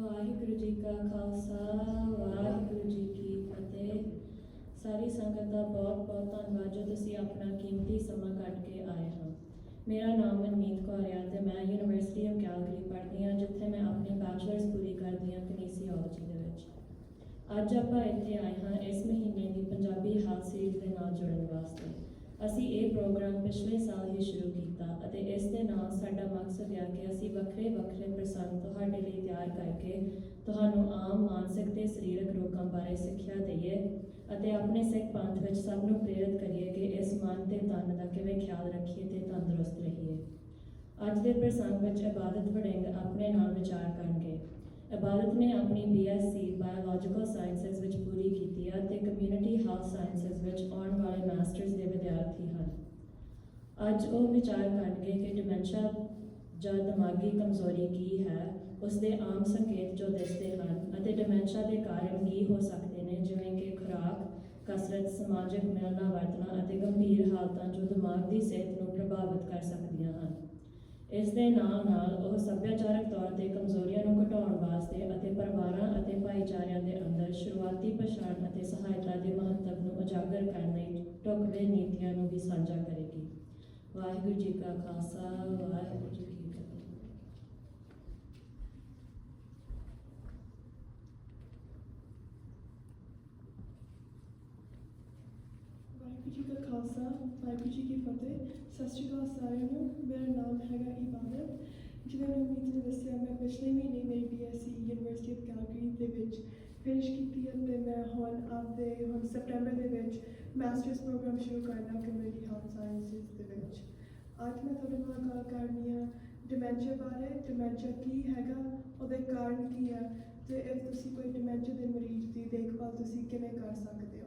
ਵਾਹਿਗੁਰੂ ਜੀ ਕਾ ਖਾਲਸਾ, ਵਾਹਿਗੁਰੂ ਜੀ ਕੀ ਫਤਿਹ। ਸਾਰੀ ਸੰਗਤ ਦਾ ਬਹੁਤ ਬਹੁਤ ਧੰਨਵਾਦ ਜੋ ਤੁਸੀਂ ਆਪਣਾ ਕੀਮਤੀ ਸਮਾਂ ਕੱਢ ਕੇ ਆਏ ਹੋ। ਮੇਰਾ ਨਾਮ ਮਨਮੀਤ ਕੌਰ ਹੈ ਤੇ ਮੈਂ ਯੂਨੀਵਰਸਿਟੀ ਆਫ ਕੈਲਗਰੀ ਪੜ੍ਹਦੀ ਹਾਂ, ਜਿੱਥੇ ਮੈਂ ਆਪਣੀ ਬੈਚਲਰਸ ਪੂਰੀ ਕਰਦੀ ਹਾਂ ਕਨੀਸੀਓਲੋਜੀ ਦੇ ਵਿੱਚ। ਅੱਜ ਆਪਾਂ ਇੱਥੇ ਆਏ ਹਾਂ, ਇਸ ਮਹੀਨੇ ਦੀ ਪੰਜਾਬੀ ਹਾਲ ਦੇ ਨਾਲ ਜੁੜਨ ਵਾਸਤੇ। ਅਸੀਂ ਇਹ ਪ੍ਰੋਗਰਾਮ ਪਿਛਲੇ ਸਾਲ ਹੀ ਸ਼ੁਰੂ ਕੀਤਾ ਅਤੇ ਇਸ ਦੇ ਨਾਲ ਸਾਡਾ ਮਕਸਦ ਹੈ ਕਿ ਅਸੀਂ ਵੱਖਰੇ ਵੱਖਰੇ ਪ੍ਰਸੰਗ ਤੁਹਾਡੇ ਲਈ ਤਿਆਰ ਕਰਕੇ ਤੁਹਾਨੂੰ ਆਮ ਮਾਨਸਿਕ ਤੇ ਸਰੀਰਕ ਰੋਗਾਂ ਬਾਰੇ ਸਿੱਖਿਆ ਦਈਏ ਅਤੇ ਆਪਣੇ ਸਿੱਖ ਪੰਥ ਵਿੱਚ ਸਭ ਨੂੰ ਪ੍ਰੇਰਿਤ ਕਰੀਏ ਕਿ ਇਸ ਮਨ ਤੇ ਤਨ ਦਾ ਕਿਵੇਂ ਖਿਆਲ ਰੱਖੀਏ ਤੇ ਤੰਦਰੁਸਤ ਰਹੀਏ। ਅੱਜ ਦੇ ਪ੍ਰਸੰਗ ਵਿੱਚ ਇਬਾਦਤ ਵੜਿੰਗ ਆਪਣੇ ਨਾਲ ਵਿਚਾਰ ਕਰਨਗੇ। ਇਬਾਦਤ ਨੇ ਆਪਣੀ ਬੀਐਸਸੀ ਬਾਇਓਲੋਜੀਕਲ ਸਾਇੰਸਜ਼ ਵਿੱਚ ਪੂਰੀ ਕੀਤੀ ਹੈ ਤੇ ਕਮਿਊਨਿਟੀ ਹੈਲਥ ਸਾਇੰਸਜ਼ ਵਿੱਚ ਆਉਣ ਵਾਲੇ ਮਾਸਟਰਸ ਦੇ ਵਿਦਿਆਰਥੀ ਹਨ। ਅੱਜ ਉਹ ਵਿਚਾਰ ਕਰਨਗੇ ਕਿ ਡਿਮੈਂਸ਼ੀਆ ਜਾਂ ਦਿਮਾਗੀ ਕਮਜ਼ੋਰੀ ਕੀ ਹੈ ਉਸ ਦੇ ਆਮ ਸੰਕੇਤ ਜੋ ਦਿਸਦੇ ਹਨ ਅਤੇ ਡਿਮੈਂਸ਼ੀਆ ਦੇ ਕਾਰਨ ਕੀ ਹੋ ਸਕਦੇ ਨੇ, ਜਿਵੇਂ ਕਿ ਖੁਰਾਕ, ਕਸਰਤ, ਸਮਾਜਿਕ ਮਿਲਣਾ ਵਰਤਣਾ ਅਤੇ ਗੰਭੀਰ ਹਾਲਤਾਂ ਜੋ ਦਿਮਾਗ ਦੀ ਸਿਹਤ ਨੂੰ ਪ੍ਰਭਾਵਿਤ ਕਰ ਸਕਦੀਆਂ ਹਨ। ਇਸ ਦੇ ਨਾਲ ਨਾਲ ਉਹ ਸੱਭਿਆਚਾਰਕ ਤੌਰ ਤੇ ਕਮਜ਼ੋਰੀਆਂ ਨੂੰ ਘਟਾਉਣ ਵਾਸਤੇ ਅਤੇ ਪਰਿਵਾਰਾਂ ਅਤੇ ਭਾਈਚਾਰਿਆਂ ਦੇ ਅੰਦਰ ਸ਼ੁਰੂਆਤੀ ਪਛਾਣ ਅਤੇ ਸਹਾਇਤਾ ਦੇ ਮਹੱਤਵ ਨੂੰ ਉਜਾਗਰ ਕਰਨ ਲਈ ਢੁਕਵੇਂ ਨੀਤੀਆਂ ਨੂੰ ਵੀ ਸਾਂਝਾ ਕਰੇਗੀ। ਵਾਹਿਗੁਰੂ ਜੀ ਕਾ ਖਾਲਸਾ ਵਾਹਿਗੁਰੂ ਜੀ ਕੀ ਫਤਿਹ ਵਾਹਿਗੁਰੂ ਜੀ ਕਾ ਖਾਲਸਾ ਵਾਹਿਗੁਰੂ ਜੀ ਕੀ ਫਤਿਹ। ਸਤਿ ਸ਼੍ਰੀ ਅਕਾਲ ਸਾਰਿਆਂ ਨੂੰ। ਮੇਰਾ ਨਾਮ ਹੈਗਾ ਇਬਾਦਤ ਜਿਵੇਂ ਮਨਮੀਤ ਨੇ ਦੱਸਿਆ, ਮੈਂ ਪਿਛਲੇ ਮਹੀਨੇ ਮੇਰੀ ਬੀਐਸਸੀ ਯੂਨੀਵਰਸਿਟੀ ਆਫ ਕੈਲਗਰੀ ਦੇ ਵਿੱਚ ਫਿਨਿਸ਼ ਕੀਤੀ ਹੈ ਤੇ ਮੈਂ ਹੁਣ ਆਪਦੇ, ਹੁਣ ਸੈਪਟੈਂਬਰ ਦੇ ਵਿੱਚ ਮਾਸਟਰਸ ਪ੍ਰੋਗਰਾਮ ਸ਼ੁਰੂ ਕਰਨਾ ਕਮਿਊਨਿਟੀ ਹੈਲਥ ਸਾਇੰਸਿਸ ਦੇ ਵਿੱਚ। ਅੱਜ ਮੈਂ ਤੁਹਾਡੇ ਨਾਲ ਗੱਲ ਕਰਨੀ ਹੈ ਡਿਮੈਂਸ਼ੀਆ ਬਾਰੇ। ਡਿਮੈਂਸ਼ੀਆ ਕੀ ਹੈਗਾ? ਉਹਦੇ ਕਾਰਨ ਕੀ ਹੈ ਤੇ if ਤੁਸੀਂ ਕੋਈ ਡਿਮੈਂਸ਼ੀਆ ਦੇ ਮਰੀਜ਼ ਦੀ ਦੇਖਭਾਲ ਤੁਸੀਂ ਕਿਵੇਂ ਕਰ ਸਕਦੇ ਹੋ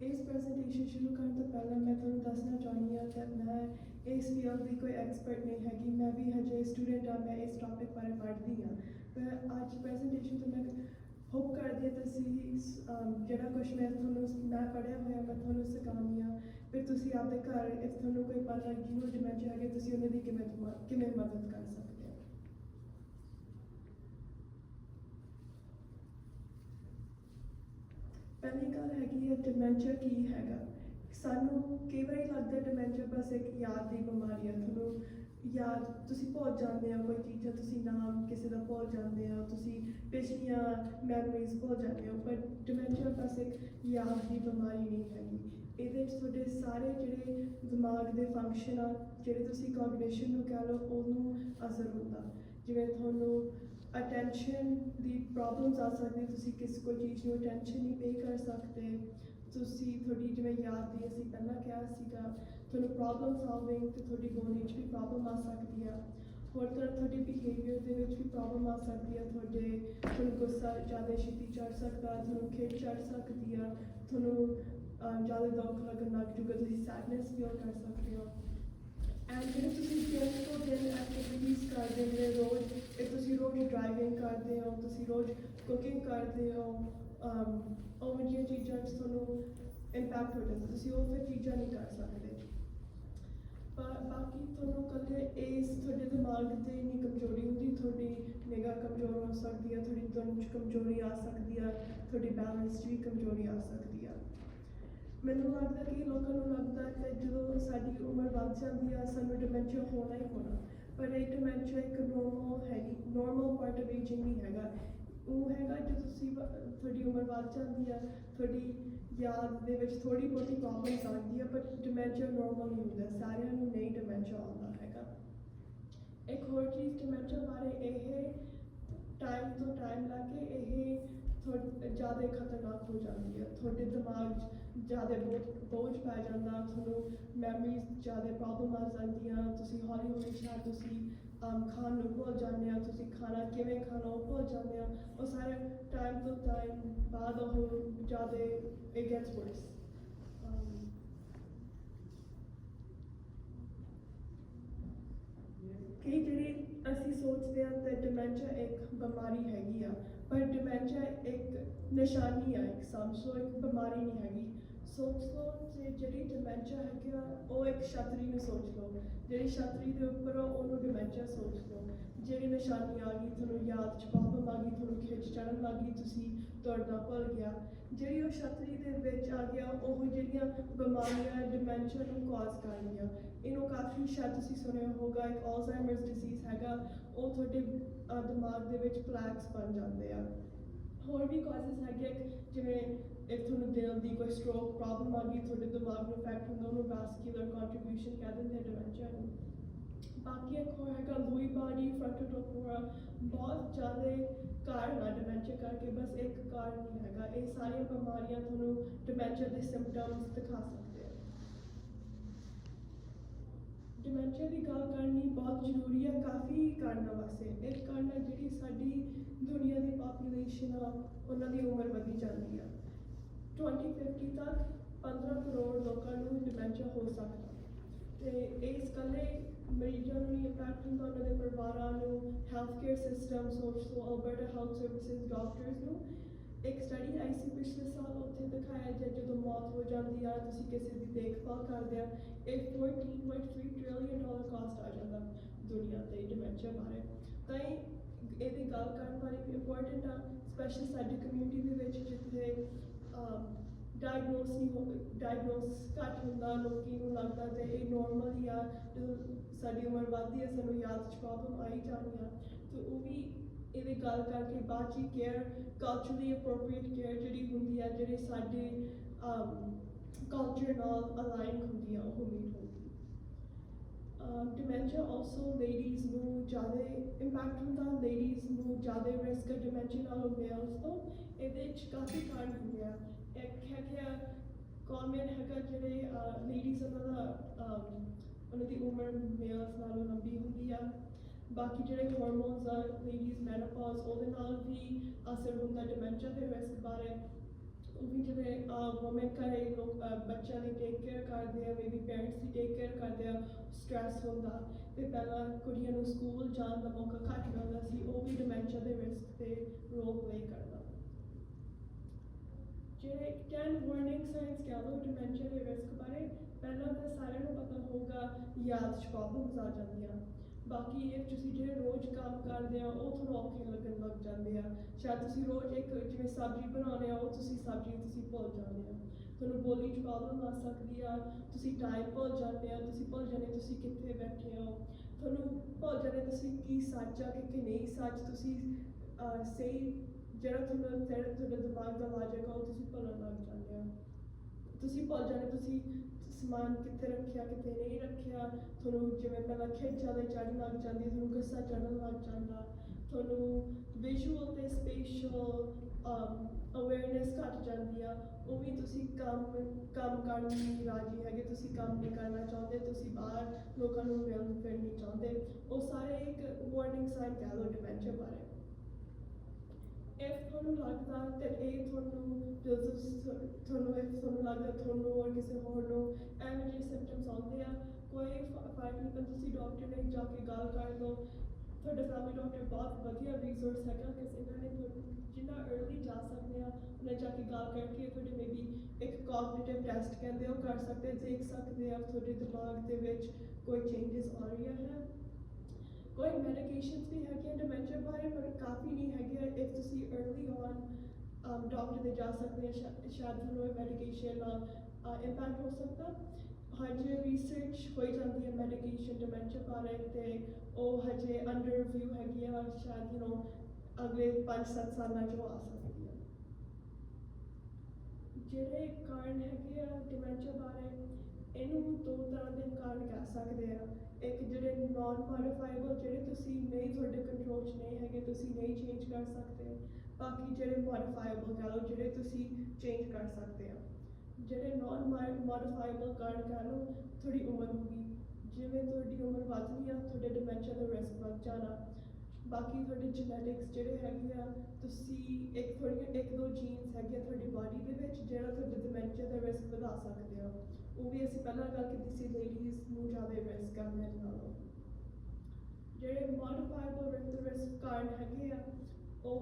ਇਸ ਪ੍ਰੈਜੈਂਟੇਸ਼ਨ ਸ਼ੁਰੂ ਕਰਨ ਤੋਂ ਪਹਿਲਾਂ ਮੈਂ ਤੁਹਾਨੂੰ ਦੱਸਣਾ ਚਾਹੁੰਦੀ ਹਾਂ ਕਿ ਮੈਂ ਇਸ ਫੀਲਡ ਦੀ ਕੋਈ ਐਕਸਪਰਟ ਨਹੀਂ ਹੈਗੀ ਮੈਂ ਵੀ ਹਜੇ ਸਟੂਡੈਂਟ ਹਾਂ ਮੈਂ ਇਸ ਟੌਪਿਕ ਬਾਰੇ ਪੜ੍ਹਦੀ ਹਾਂ। ਪਰ ਅੱਜ ਪ੍ਰੈਜੈਂਟੇਸ਼ਨ ਤੋਂ ਮੈਂ ਹੋਪ ਕਰਦੀ ਹਾਂ ਤੁਸੀਂ ਅਮ, ਜਿਹੜਾ ਕੁਝ ਮੈਂ ਤੁਹਾਨੂੰ ਮੈਂ ਪੜ੍ਹਿਆ ਹੋਇਆ ਮੈਂ ਤੁਹਾਨੂੰ ਸਿਖਾਉਂਦੀ ਹਾਂ। ਫਿਰ ਤੁਸੀਂ ਆਪਦੇ ਘਰ if ਤੁਹਾਨੂੰ ਕੋਈ ਪਤਾ ਲੱਗੀ ਜਿਹਨੂੰ ਡਿਮੈਂਸ਼ੀਆ ਹੈਗੀ ਤੁਸੀਂ ਉਹਨਾਂ ਦੀ ਕਿਵੇਂ ਕਿਵੇਂ ਮਦਦ ਕਰ ਸਕਦੇ ਹੋ ਪਹਿਲੀ ਗੱਲ ਹੈਗੀ ਹੈ ਡਿਮੈਂਸ਼ੀਆ ਕੀ ਹੈਗਾ? ਸਾਨੂੰ ਕਈ ਵਾਰੀ ਲੱਗਦਾ ਡਿਮੈਂਸ਼ੀਆ ਬਸ ਇੱਕ ਯਾਦ ਦੀ ਬਿਮਾਰੀ ਹੈ ਤੁਹਾਨੂੰ ਯਾਦ, ਤੁਸੀਂ ਭੁੱਲ ਜਾਂਦੇ ਹੋ ਕੋਈ ਚੀਜ਼ਾਂ ਤੁਸੀਂ ਨਾਮ ਕਿਸੇ ਦਾ ਭੁੱਲ ਜਾਂਦੇ ਹੋ ਤੁਸੀਂ ਪਿਛਲੀਆਂ ਮੈਮਰੀਜ਼ ਭੁੱਲ ਜਾਂਦੇ ਹੋ, ਪਰ ਡਿਮੈਂਸ਼ੀਆ ਬਸ ਇੱਕ ਯਾਦ ਦੀ ਬਿਮਾਰੀ ਨਹੀਂ ਹੈਗੀ। ਇਹਦੇ ਵਿੱਚ ਤੁਹਾਡੇ ਸਾਰੇ ਜਿਹੜੇ ਦਿਮਾਗ ਦੇ ਫੰਕਸ਼ਨ ਆ, ਜਿਹੜੇ ਤੁਸੀਂ ਕੋਗਨੀਸ਼ਨ ਨੂੰ ਕਹਿ ਲਓ, ਉਹਨੂੰ ਅਸਰ ਹੁੰਦਾ। ਜਿਵੇਂ ਤੁਹਾਨੂੰ ਅਟੈਂਸ਼ਨ ਦੀ ਪ੍ਰੋਬਲਮਸ ਆ ਸਕਦੀ, ਤੁਸੀਂ ਕਿਸ ਕੋਈ ਚੀਜ਼ ਨੂੰ ਅਟੈਂਸ਼ਨ ਨਹੀਂ ਪੇ ਕਰ ਸਕਦੇ। ਤੁਸੀਂ ਤੁਹਾਡੀ ਜਿਵੇਂ ਯਾਦ ਦੀ ਅਸੀਂ ਪਹਿਲਾਂ ਕਿਹਾ ਸੀਗਾ, ਤੁਹਾਨੂੰ ਪ੍ਰੋਬਲਮ ਸੋਲਵਿੰਗ ਤੇ ਤੁਹਾਡੀ ਬੋਲਣ 'ਚ ਵੀ ਪ੍ਰੋਬਲਮ ਆ ਸਕਦੀ ਆ। ਹੋਰ ਤਰ੍ਹਾਂ ਤੁਹਾਡੇ ਬਿਹੇਵੀਅਰ ਦੇ ਵਿੱਚ ਵੀ ਪ੍ਰੋਬਲਮ ਆ ਸਕਦੀ ਆ, ਤੁਹਾਡੇ ਤੁਹਾਨੂੰ ਗੁੱਸਾ ਜ਼ਿਆਦਾ ਛੇਤੀ ਚੜ ਸਕਦਾ, ਤੁਹਾਨੂੰ ਖੇਡ ਚੜ ਸਕਦੀ ਆ, ਤੁਹਾਨੂੰ ਜ਼ਿਆਦਾ ਦੁੱਖ ਲੱਗਣ ਲੱਗ ਜੂਗਾ, ਤੁਸੀਂ ਸੈਡਨੈਸ ਫੀਲ ਕਰ ਸਕਦੇ ਹੋ। ਐਂਡ ਜਿਹੜੇ ਤੁਸੀਂ ਦਿਨ ਤੋਂ ਦਿਨ ਐਕਟੀਵਿਟੀਜ਼ ਕਰਦੇ ਹੋ ਰੋਜ਼ ਇਹ ਤੁਸੀਂ ਰੋਜ਼ ਡਰਾਈਵਿੰਗ ਕਰਦੇ ਹੋ, ਤੁਸੀਂ ਰੋਜ਼ ਕੁਕਿੰਗ ਕਰਦੇ ਹੋ, ਅਮ ਉਹ ਜਿਹੀਆਂ ਚੀਜ਼ਾਂ 'ਚ ਤੁਹਾਨੂੰ ਇੰਪੈਕਟ ਹੋ ਜਾਂਦਾ, ਤੁਸੀਂ ਉਹ ਫਿਰ ਚੀਜ਼ਾਂ ਨਹੀਂ ਕਰ ਸਕਦੇ। ਪਰ ਬਾਕੀ ਤੁਹਾਨੂੰ ਕਦੇ ਇਸ ਤੁਹਾਡੇ ਦਿਮਾਗ ਤੇ ਨਹੀਂ ਕਮਜ਼ੋਰੀ ਹੁੰਦੀ, ਤੁਹਾਡੀ ਨਿਗਾਹ ਕਮਜ਼ੋਰ ਹੋ ਸਕਦੀ ਹੈ ਤੁਹਾਡੀ ਧੁਨ 'ਚ ਕਮਜ਼ੋਰੀ ਆ ਸਕਦੀ ਹੈ ਤੁਹਾਡੀ ਬੈਲੈਂਸ 'ਚ ਵੀ ਕਮਜ਼ੋਰੀ ਆ ਸਕਦੀ ਮੈਨੂੰ ਲੱਗਦਾ ਕਿ ਲੋਕਾਂ ਨੂੰ ਲੱਗਦਾ ਕਿ ਜਦੋਂ ਸਾਡੀ ਉਮਰ ਵੱਧ ਜਾਂਦੀ ਆ, ਸਾਨੂੰ ਡਿਮੈਂਸ਼ੀਆ ਹੋਣਾ ਹੀ ਹੋਣਾ। ਪਰ ਇਹ ਡਿਮੈਂਸ਼ੀਆ ਇੱਕ ਨੋਰਮਲ ਹੈਗੀ ਨੋਰਮਲ ਪਾਰਟ ਆਫ ਏਜਿੰਗ ਨਹੀਂ ਹੈਗਾ। ਉਹ ਹੈਗਾ ਜੇ ਤੁਸੀਂ ਵ- ਤੁਹਾਡੀ ਉਮਰ ਵੱਧ ਜਾਂਦੀ ਆ, ਤੁਹਾਡੀ ਯਾਦ ਦੇ ਵਿੱਚ ਥੋੜੀ ਬਹੁਤੀ ਪ੍ਰੋਬਲਮਸ ਆਉਂਦੀ ਆ, ਪਰ ਡਿਮੈਂਸ਼ੀਆ ਨੋਰਮਲ ਨਹੀਂ ਹੁੰਦਾ ਸਾਰਿਆਂ ਨੂੰ ਨਹੀਂ ਡਿਮੈਂਸ਼ੀਆ ਆਉਂਦਾ ਹੈਗਾ। ਇੱਕ ਹੋਰ ਚੀਜ਼ ਡਿਮੈਂਸ਼ੀਆ ਬਾਰੇ ਇਹ ਟਾਈਮ ਤੋਂ ਟਾਈਮ ਲਾ ਕੇ ਇਹ ਥੋੜ੍ਹ ਜ਼ਿਆਦਾ ਖਤਰਨਾਕ ਹੋ ਜਾਂਦੀ ਹੈ ਤੁਹਾਡੇ ਦਿਮਾਗ 'ਚ ਜ਼ਿਆਦਾ ਬੋਝ ਬੋਝ ਪੈ ਜਾਂਦਾ ਤੁਹਾਨੂੰ ਮੈਮਰੀਜ਼ ਜ਼ਿਆਦਾ ਪ੍ਰੋਬਲਮ ਆ ਜਾਂਦੀਆਂ ਤੁਸੀਂ ਹੌਲੀ ਹੌਲੀ ਸ਼ਾਇਦ ਤੁਸੀਂ ਅਮ, ਖਾਣ ਨੂੰ ਭੁੱਲ ਜਾਂਦੇ ਆ ਤੁਸੀਂ ਖਾਣਾ ਕਿਵੇਂ ਖਾਣਾ ਉਹ ਭੁੱਲ ਜਾਂਦੇ ਆ ਉਹ ਸਾਰੇ ਟਾਈਮ ਤੋਂ ਟਾਈਮ ਬਾਅਦ ਉਹ ਜ਼ਿਆਦਾ it gets worse ਕਈ ਜਿਹੜੀ ਅਸੀਂ ਸੋਚਦੇ ਹਾਂ ਕਿ ਡਿਮੈਂਸ਼ੀਆ ਇੱਕ ਬਿਮਾਰੀ ਹੈਗੀ ਆ ਪਰ ਡਿਮੈਂਸ਼ੀਆ ਇੱਕ ਨਿਸ਼ਾਨੀ ਆ ਇੱਕ ਸਮਝੋ ਇੱਕ ਬਿਮਾਰੀ ਨਹੀਂ ਹੈਗੀ। ਸੋਚ ਲਓ ਤੇ ਜਿਹੜੀ ਡਿਮੈਂਸ਼ੀਆ ਹੈਗੀ ਆ ਉਹ ਇੱਕ ਛਤਰੀ ਨੂੰ ਸੋਚ ਲਓ। ਜਿਹੜੀ ਛਤਰੀ ਦੇ ਉੱਪਰ ਆ, ਉਹਨੂੰ ਡਿਮੈਂਸ਼ੀਆ ਸੋਚ ਲਓ। ਜਿਹੜੀ ਨਿਸ਼ਾਨੀ ਆ ਗਈ ਤੁਹਾਨੂੰ ਯਾਦ ਚ ਪ੍ਰੋਬਲਮ ਆ ਗਈ ਤੁਹਾਨੂੰ ਖਿੱਚ ਚੜਨ ਲੱਗ ਗਈ ਤੁਸੀਂ ਤੁਰਨਾ ਭੁੱਲ ਗਿਆ। ਜਿਹੜੀ ਉਹ ਛਤਰੀ ਦੇ ਵਿੱਚ ਆ ਗਿਆ ਉਹ ਜਿਹੜੀਆਂ ਬਿਮਾਰੀਆਂ ਡਿਮੈਂਸ਼ੀਆ ਨੂੰ ਕਾਜ਼ ਕਰਦੀਆਂ ਇਹਨੂੰ ਕਾਫੀ ਸ਼ਾਇਦ ਤੁਸੀਂ ਸੁਣਿਆ ਹੋਗਾ ਇੱਕ ਅਲਜ਼ਾਈਮਰਸ ਡਿਸੀਜ਼ ਹੈਗਾ ਉਹ ਤੁਹਾਡੇ ਦਿਮਾਗ ਦੇ ਵਿੱਚ ਪਲੈਕਸ ਬਣ ਜਾਂਦੇ ਆ। ਹੋਰ ਵੀ ਕਾਜ਼ਸ ਹੈਗੇ ਜਿਵੇਂ ਇੱਕ ਤੁਹਾਨੂੰ ਦਿਲ ਦੀ ਕੋਈ ਸਟ੍ਰੋਕ ਪ੍ਰੋਬਲਮ ਆ ਗਈ, ਤੁਹਾਡੇ ਦਿਮਾਗ ਨੂੰ ਇਫੈਕਟ ਹੁੰਦਾ, ਉਹਨੂੰ ਵਾਸਕੂਲਰ ਕੰਟਰੀਬਿਊਸ਼ਨ ਕਹਿ ਦਿੰਦੇ ਡਿਮੈਂਸ਼ੀਆ ਨੂੰ। ਬਾਕੀ ਇੱਕ ਹੋਰ ਹੈਗਾ ਲੂਈ ਬਾਡੀ ਫਰੰਟੋਟੋਪੋਰਾ ਬਹੁਤ ਜ਼ਿਆਦਾ ਕਾਰਨ ਆ ਡਿਮੈਂਸ਼ੀਆ ਕਰਕੇ, ਬਸ ਇੱਕ ਕਾਰਨ ਨਹੀਂ ਹੈਗਾ, ਇਹ ਸਾਰੀਆਂ ਬਿਮਾਰੀਆਂ ਤੁਹਾਨੂੰ ਡਿਮੈਂਸ਼ੀਆ ਦੇ ਸਿੰਪਟਮਸ ਦਿਖਾ ਸਕਦੇ ਆ। ਡਿਮੈਂਸ਼ੀਆ ਦੀ ਗੱਲ ਕਰਨੀ ਬਹੁਤ ਜ਼ਰੂਰੀ ਹੈ ਕਾਫੀ ਕਾਰਨਾਂ ਵਾਸਤੇ। ਇੱਕ ਕਾਰਨ ਹੈ ਜਿਹੜੀ ਸਾਡੀ ਦੁਨੀਆ ਦੀ ਪਾਪੂਲੇਸ਼ਨ ਆ, ਉਹਨਾਂ ਦੀ ਉਮਰ ਵਧੀ ਜਾਂਦੀ ਆ। 2050 ਤੱਕ 15 ਕਰੋੜ ਲੋਕਾਂ ਨੂੰ ਡਿਮੈਂਸ਼ੀਆ ਹੋ ਸਕਦਾ ਤੇ ਇਸ ਕੱਲੇ ਮਰੀਜ਼ਾਂ ਨੂੰ ਇੰਪੈਕਟ ਹੁੰਦਾ, ਉਹਨਾਂ ਦੇ ਪਰਿਵਾਰਾਂ ਨੂੰ health care system social Alberta health services doctors ਨੂੰ। ਇੱਕ ਸਟੱਡੀ ਆਈ ਸੀ ਪਿਛਲੇ ਸਾਲ, ਉੱਥੇ ਦਿਖਾਇਆ ਜੇ ਜਦੋਂ ਮੌਤ ਹੋ ਜਾਂਦੀ ਆ, ਤੁਸੀਂ ਕਿਸੇ ਦੀ ਦੇਖਭਾਲ ਕਰਦੇ ਆ, ਇਹ 14.3 ਟ੍ਰਿਲੀਅਨ ਡਾਲਰ ਕਾਸਟ ਆ ਜਾਂਦਾ ਦੁਨੀਆ ਤੇ ਡਿਮੈਂਸ਼ੀਆ ਬਾਰੇ। ਤਾਂ ਇਹ ਇਹਦੀ ਗੱਲ ਕਰਨ ਵਾਲੀ ਵੀ ਇੰਪੋਰਟੈਂਟ ਆ ਸਪੈਸ਼ਲ ਸਾਡੀ ਕਮਿਊਨਿਟੀ ਦੇ ਵਿੱਚ ਜਿੱਥੇ ਡਾਇਗਨੋਸ ਨਹੀਂ ਹੋ ਡਾਇਗਨੋਸ ਘੱਟ ਹੁੰਦਾ, ਲੋਕੀ ਨੂੰ ਲੱਗਦਾ ਤੇ ਇਹ ਨਾਰਮਲ ਹੀ ਆ ਸਾਡੀ ਉਮਰ ਵੱਧਦੀ ਹੈ ਸਾਨੂੰ ਯਾਦ ਚ ਪ੍ਰੋਬਲਮ ਆਈ ਜਾਣੀ ਆ ਤੇ ਉਹ ਵੀ ਇਹਦੇ ਗੱਲ ਕਰਕੇ ਬਾਕੀ ਕੇਅਰ ਕਲਚਰਲੀ ਅਪਰੋਪਰੀਏਟ ਕੇਅਰ ਜਿਹੜੀ ਹੁੰਦੀ ਆ, ਜਿਹੜੇ ਸਾਡੇ ਕਲਚਰ ਨਾਲ ਅਲਾਈਨ ਹੁੰਦੀ ਆ ਉਹ ਮੀਟ ਹੁੰਦੀ ਡਿਮੈਂਸ਼ੀਆ ਆਲਸੋ ਲੇਡੀਜ਼ ਨੂੰ ਜ਼ਿਆਦਾ ਇੰਪੈਕਟ ਹੁੰਦਾ ਲੇਡੀਜ਼ ਨੂੰ ਜ਼ਿਆਦਾ ਰਿਸਕ ਡਿਮੈਂਸ਼ੀਆ ਨਾਲੋਂ ਮੇਲਸ ਤੋਂ, ਇਹਦੇ ਵਿੱਚ ਕਾਫੀ ਕਾਰਨ ਹੁੰਦੇ ਆ। ਇੱਕ ਹੈਗਾ ਕਾਮਨ ਹੈਗਾ ਜਿਹੜੇ ਲੇਡੀਜ਼ ਉਹਨਾਂ ਦਾ ਉਹਨਾਂ ਦੀ ਉਮਰ ਮੇਲਸ ਨਾਲੋਂ ਲੰਬੀ ਹੁੰਦੀ ਆ। ਬਾਕੀ ਜਿਹੜੇ ਹਾਰਮੋਨਸ ਆ ਲੇਡੀਜ਼ ਮੈਨੋਪੌਜ਼ ਉਹਦੇ ਨਾਲ ਵੀ ਅਸਰ ਹੁੰਦਾ ਡਿਮੈਂਸ਼ੀਆ ਦੇ ਰਿਸਕ ਬਾਰੇ। ਉਹ ਵੀ ਜਿਵੇਂ ਘਰੇ ਲੋਕ ਬੱਚਿਆਂ ਦੀ ਟੇਕ ਕੇਅਰ ਕਰਦੇ ਆ ਮੇਬੀ ਪੇਰੈਂਟਸ ਦੀ ਟੇਕ ਕੇਅਰ ਕਰਦੇ ਆ ਸਟ੍ਰੈਸ ਹੁੰਦਾ। ਤੇ ਪਹਿਲਾਂ ਕੁੜੀਆਂ ਨੂੰ ਸਕੂਲ ਜਾਣ ਦਾ ਮੌਕਾ ਘੱਟ ਮਿਲਦਾ ਸੀ, ਉਹ ਵੀ ਡਿਮੈਂਸ਼ੀਆ ਦੇ ਰਿਸਕ ਤੇ ਰੋਲ ਪਲੇ ਕਰਦਾ। ਜਿਹੜੇ 10 ਵਾਰਨਿੰਗ ਸਾਈਨਸ ਕਹਿ ਲਓ ਡਿਮੈਂਸ਼ੀਆ ਦੇ ਰਿਸਕ ਬਾਰੇ, ਪਹਿਲਾਂ ਤਾਂ ਸਾਰਿਆਂ ਨੂੰ ਪਤਾ ਹੋਊਗਾ, ਯਾਦ 'ਚ ਪ੍ਰੋਬਲਮਸ ਆ ਜਾਂਦੀਆਂ। ਬਾਕੀ ਇਹ ਤੁਸੀਂ ਜਿਹੜੇ ਰੋਜ਼ ਕੰਮ ਕਰਦੇ ਆ, ਉਹ ਤੁਹਾਨੂੰ ਔਖੇ ਲੱਗਣ ਲੱਗ ਜਾਂਦੇ ਆ। ਸ਼ਾਇਦ ਤੁਸੀਂ ਰੋਜ਼ ਇੱਕ ਜਿਵੇਂ ਸਬਜ਼ੀ ਬਣਾਉਂਦੇ ਆ, ਉਹ ਤੁਸੀਂ ਸਬਜ਼ੀ ਤੁਸੀਂ ਭੁੱਲ ਜਾਂਦੇ ਆ। ਤੁਹਾਨੂੰ ਬੋਲੀ 'ਚ ਪ੍ਰੋਬਲਮ ਆ ਸਕਦੀ ਆ, ਤੁਸੀਂ ਟਾਈਮ ਭੁੱਲ ਜਾਂਦੇ ਆ, ਤੁਸੀਂ ਭੁੱਲ ਜਾਂਦੇ ਤੁਸੀਂ ਕਿੱਥੇ ਬੈਠੇ ਹੋ। ਤੁਹਾਨੂੰ ਭੁੱਲ ਜਾਂਦੇ ਤੁਸੀਂ ਕੀ ਸੱਚ ਆ ਕਿ ਕਿ ਨਹੀਂ ਸੱਚ, ਤੁਸੀਂ ਸਹੀ ਜਿਹੜਾ ਤੁਹਾਨੂੰ ਤੇਰੇ ਤੁਹਾਡੇ ਦਿਮਾਗ ਦਾ ਲਾਜਿਕ ਆ, ਉਹ ਤੁਸੀਂ ਭੁੱਲਣ ਲੱਗ ਜਾਂਦੇ ਆ। ਤੁਸੀਂ ਭੁੱਲ ਜਾਂਦੇ ਤੁਸੀਂ ਸਮਾਨ ਕਿੱਥੇ ਰੱਖਿਆ, ਕਿੱਥੇ ਨਹੀਂ ਰੱਖਿਆ, ਤੁਹਾਨੂੰ ਜਿਵੇਂ ਪਹਿਲਾਂ ਖਿੱਚ ਜ਼ਿਆਦਾ ਚੜ੍ਹਨ ਲੱਗ ਜਾਂਦੀ, ਤੁਹਾਨੂੰ ਗੁੱਸਾ ਚੜ੍ਹਨ ਲੱਗ ਜਾਂਦਾ, ਤੁਹਾਨੂੰ ਵਿਜ਼ੂਅਲ ਤੇ ਸਪੇਸ਼ਲ ਅਵੇਅਰਨੈਸ ਘਟ ਜਾਂਦੀ ਆ, ਉਹ ਵੀ ਤੁਸੀਂ ਕੰਮ ਕੰਮ ਕਰਨ ਲਈ ਰਾਜੀ ਹੈਗੇ, ਤੁਸੀਂ ਕੰਮ ਨਹੀਂ ਕਰਨਾ ਚਾਹੁੰਦੇ, ਤੁਸੀਂ ਬਾਹਰ ਲੋਕਾਂ ਨੂੰ ਮਿਲਣ ਫਿਰ ਨਹੀਂ ਚਾਹੁੰਦੇ, ਉਹ ਸਾਰੇ ਇੱਕ ਵਾਰਨਿੰਗ ਸਾਈਨ ਕਹਿ ਲਓ ਡਿਮੈਂਸ਼ੀਆ ਬਾਰੇ। ਇਹ ਤੁਹਾਨੂੰ ਲੱਗਦਾ ਤੇ ਇਹ ਤੁਹਾਨੂੰ ਜਦੋਂ ਤੁਸੀਂ ਤੁਹਾਨੂੰ ਇਹ ਤੁਹਾਨੂੰ ਲੱਗਦਾ ਤੁਹਾਨੂੰ or ਕਿਸੇ ਹੋਰ ਨੂੰ ਐਵੇਂ ਜਿਹੇ symptoms ਆਉਂਦੇ ਆ, ਕੋਈ ਫ- ਨਹੀਂ ਤੁਸੀਂ ਡਾਕਟਰ ਨੇ ਜਾ ਕੇ ਗੱਲ ਕਰ ਲਓ। ਤੁਹਾਡੇ ਫੈਮਿਲੀ ਡਾਕਟਰ ਬਹੁਤ ਵਧੀਆ ਰਿਸੋਰਸ ਹੈਗਾ ਕਿ ਇਹਨਾਂ ਨੇ ਤੁਹਾਨੂੰ ਜਿੰਨਾ early ਜਾ ਸਕਦੇ ਆ, ਉਹਨਾਂ ਜਾ ਕੇ ਗੱਲ ਕਰਕੇ ਤੁਹਾਡੇ ਮੇਬੀ ਇੱਕ cognitive ਟੈਸਟ ਕਹਿੰਦੇ ਉਹ ਕਰ ਸਕਦੇ ਦੇਖ ਸਕਦੇ ਆ, ਤੁਹਾਡੇ ਦਿਮਾਗ ਦੇ ਵਿੱਚ ਕੋਈ ਚੇਂਜਸ ਆ ਰਹੀਆਂ ਹੈ ਕੋਈ ਮੈਡੀਕੇਸ਼ਨਸ ਵੀ ਹੈਗੀਆਂ ਡਿਮੈਂਸ਼ੀਆ ਬਾਰੇ ਪਰ ਕਾਫੀ ਨਹੀਂ ਹੈਗੀਆਂ ਇਫ ਤੁਸੀਂ अर्ਲੀ ਔਨ um, ਡਾਕਟਰ ਦੇ ਜਾ ਸਕਦੇ ਆ ਸ਼ਾਇਦ ਤੁਹਾਨੂੰ ਮੈਡੀਕੇਸ਼ਨ ਨਾਲ ਇੰਪੈਕਟ ਹੋ ਸਕਦਾ। ਹਜੇ ਰਿਸਰਚ ਹੋਈ ਜਾਂਦੀ ਹੈ ਮੈਡੀਕੇਸ਼ਨ ਡਿਮੈਂਸ਼ੀਆ ਬਾਰੇ ਤੇ ਉਹ ਹਜੇ ਅੰਡਰ ਰਿਵਿਊ ਹੈਗੀ ਆ ਸ਼ਾਇਦ ਯੂ نو ਅਗਲੇ 5-7 ਸਾਲਾਂ ਚ ਆ ਸਕਦੀ ਹੈ ਜਿਹੜੇ ਕਾਰਨ ਹੈਗੇ ਆ ਡਿਮੈਂਸ਼ੀਆ ਬਾਰੇ ਇਹਨੂੰ ਦੋ ਤਰ੍ਹਾਂ ਦੇ ਕਾਰਨ ਕਹਿ ਸਕਦੇ ਆ। ਇੱਕ ਜਿਹੜੇ ਨਾਨ ਮੋਡੀਫਾਈਬਲ ਜਿਹੜੇ ਤੁਸੀਂ ਨਹੀਂ ਤੁਹਾਡੇ ਕੰਟਰੋਲ 'ਚ ਨਹੀਂ ਹੈਗੇ, ਤੁਸੀਂ ਨਹੀਂ ਚੇਂਜ ਕਰ ਸਕਦੇ, ਬਾਕੀ ਜਿਹੜੇ ਮੋਡੀਫਾਈਬਲ ਕਹ ਲਓ, ਜਿਹੜੇ ਤੁਸੀਂ ਚੇਂਜ ਕਰ ਸਕਦੇ ਆ। ਜਿਹੜੇ ਨਾਨ ਮੋਡੀਫਾਈਬਲ ਕਾਰਨ ਕਹ ਲਓ, ਤੁਹਾਡੀ ਉਮਰ ਹੋ ਗਈ, ਜਿਵੇਂ ਤੁਹਾਡੀ ਉਮਰ ਵੱਧਦੀ ਆ, ਤੁਹਾਡੇ ਡਿਮੈਂਸ਼ੀਆ ਦਾ ਰਿਸਕ ਵੱਧ ਜਾਣਾ, ਬਾਕੀ ਤੁਹਾਡੇ ਜੈਨੇਟਿਕਸ ਜਿਹੜੇ ਹੈਗੇ ਆ, ਤੁਸੀਂ ਇੱਕ ਥੋੜੀ ਇੱਕ ਦੋ ਜੀਨਸ ਹੈਗੇ ਆ ਤੁਹਾਡੀ ਬਾਡੀ ਦੇ ਵਿੱਚ, ਜਿਹੜਾ ਤੁਹਾਡੇ ਡਿਮੈਂਸ਼ੀਆ ਦਾ ਰਿਸਕ ਵਧਾ ਸਕਦੇ ਆ। ਉਹ ਵੀ ਅਸੀਂ ਪਹਿਲਾਂ ਗੱਲ ਕੀਤੀ ਸੀ ਲੇਡੀਜ਼ ਨੂੰ ਜ਼ਿਆਦਾ ਰਿਸਕ ਆ ਨਾਲੋਂ। ਜਿਹੜੇ ਮੋਡੀਫਾਈਬਲ ਰਿਸਕ ਕਾਰਨ ਹੈਗੇ ਆ, ਉਹ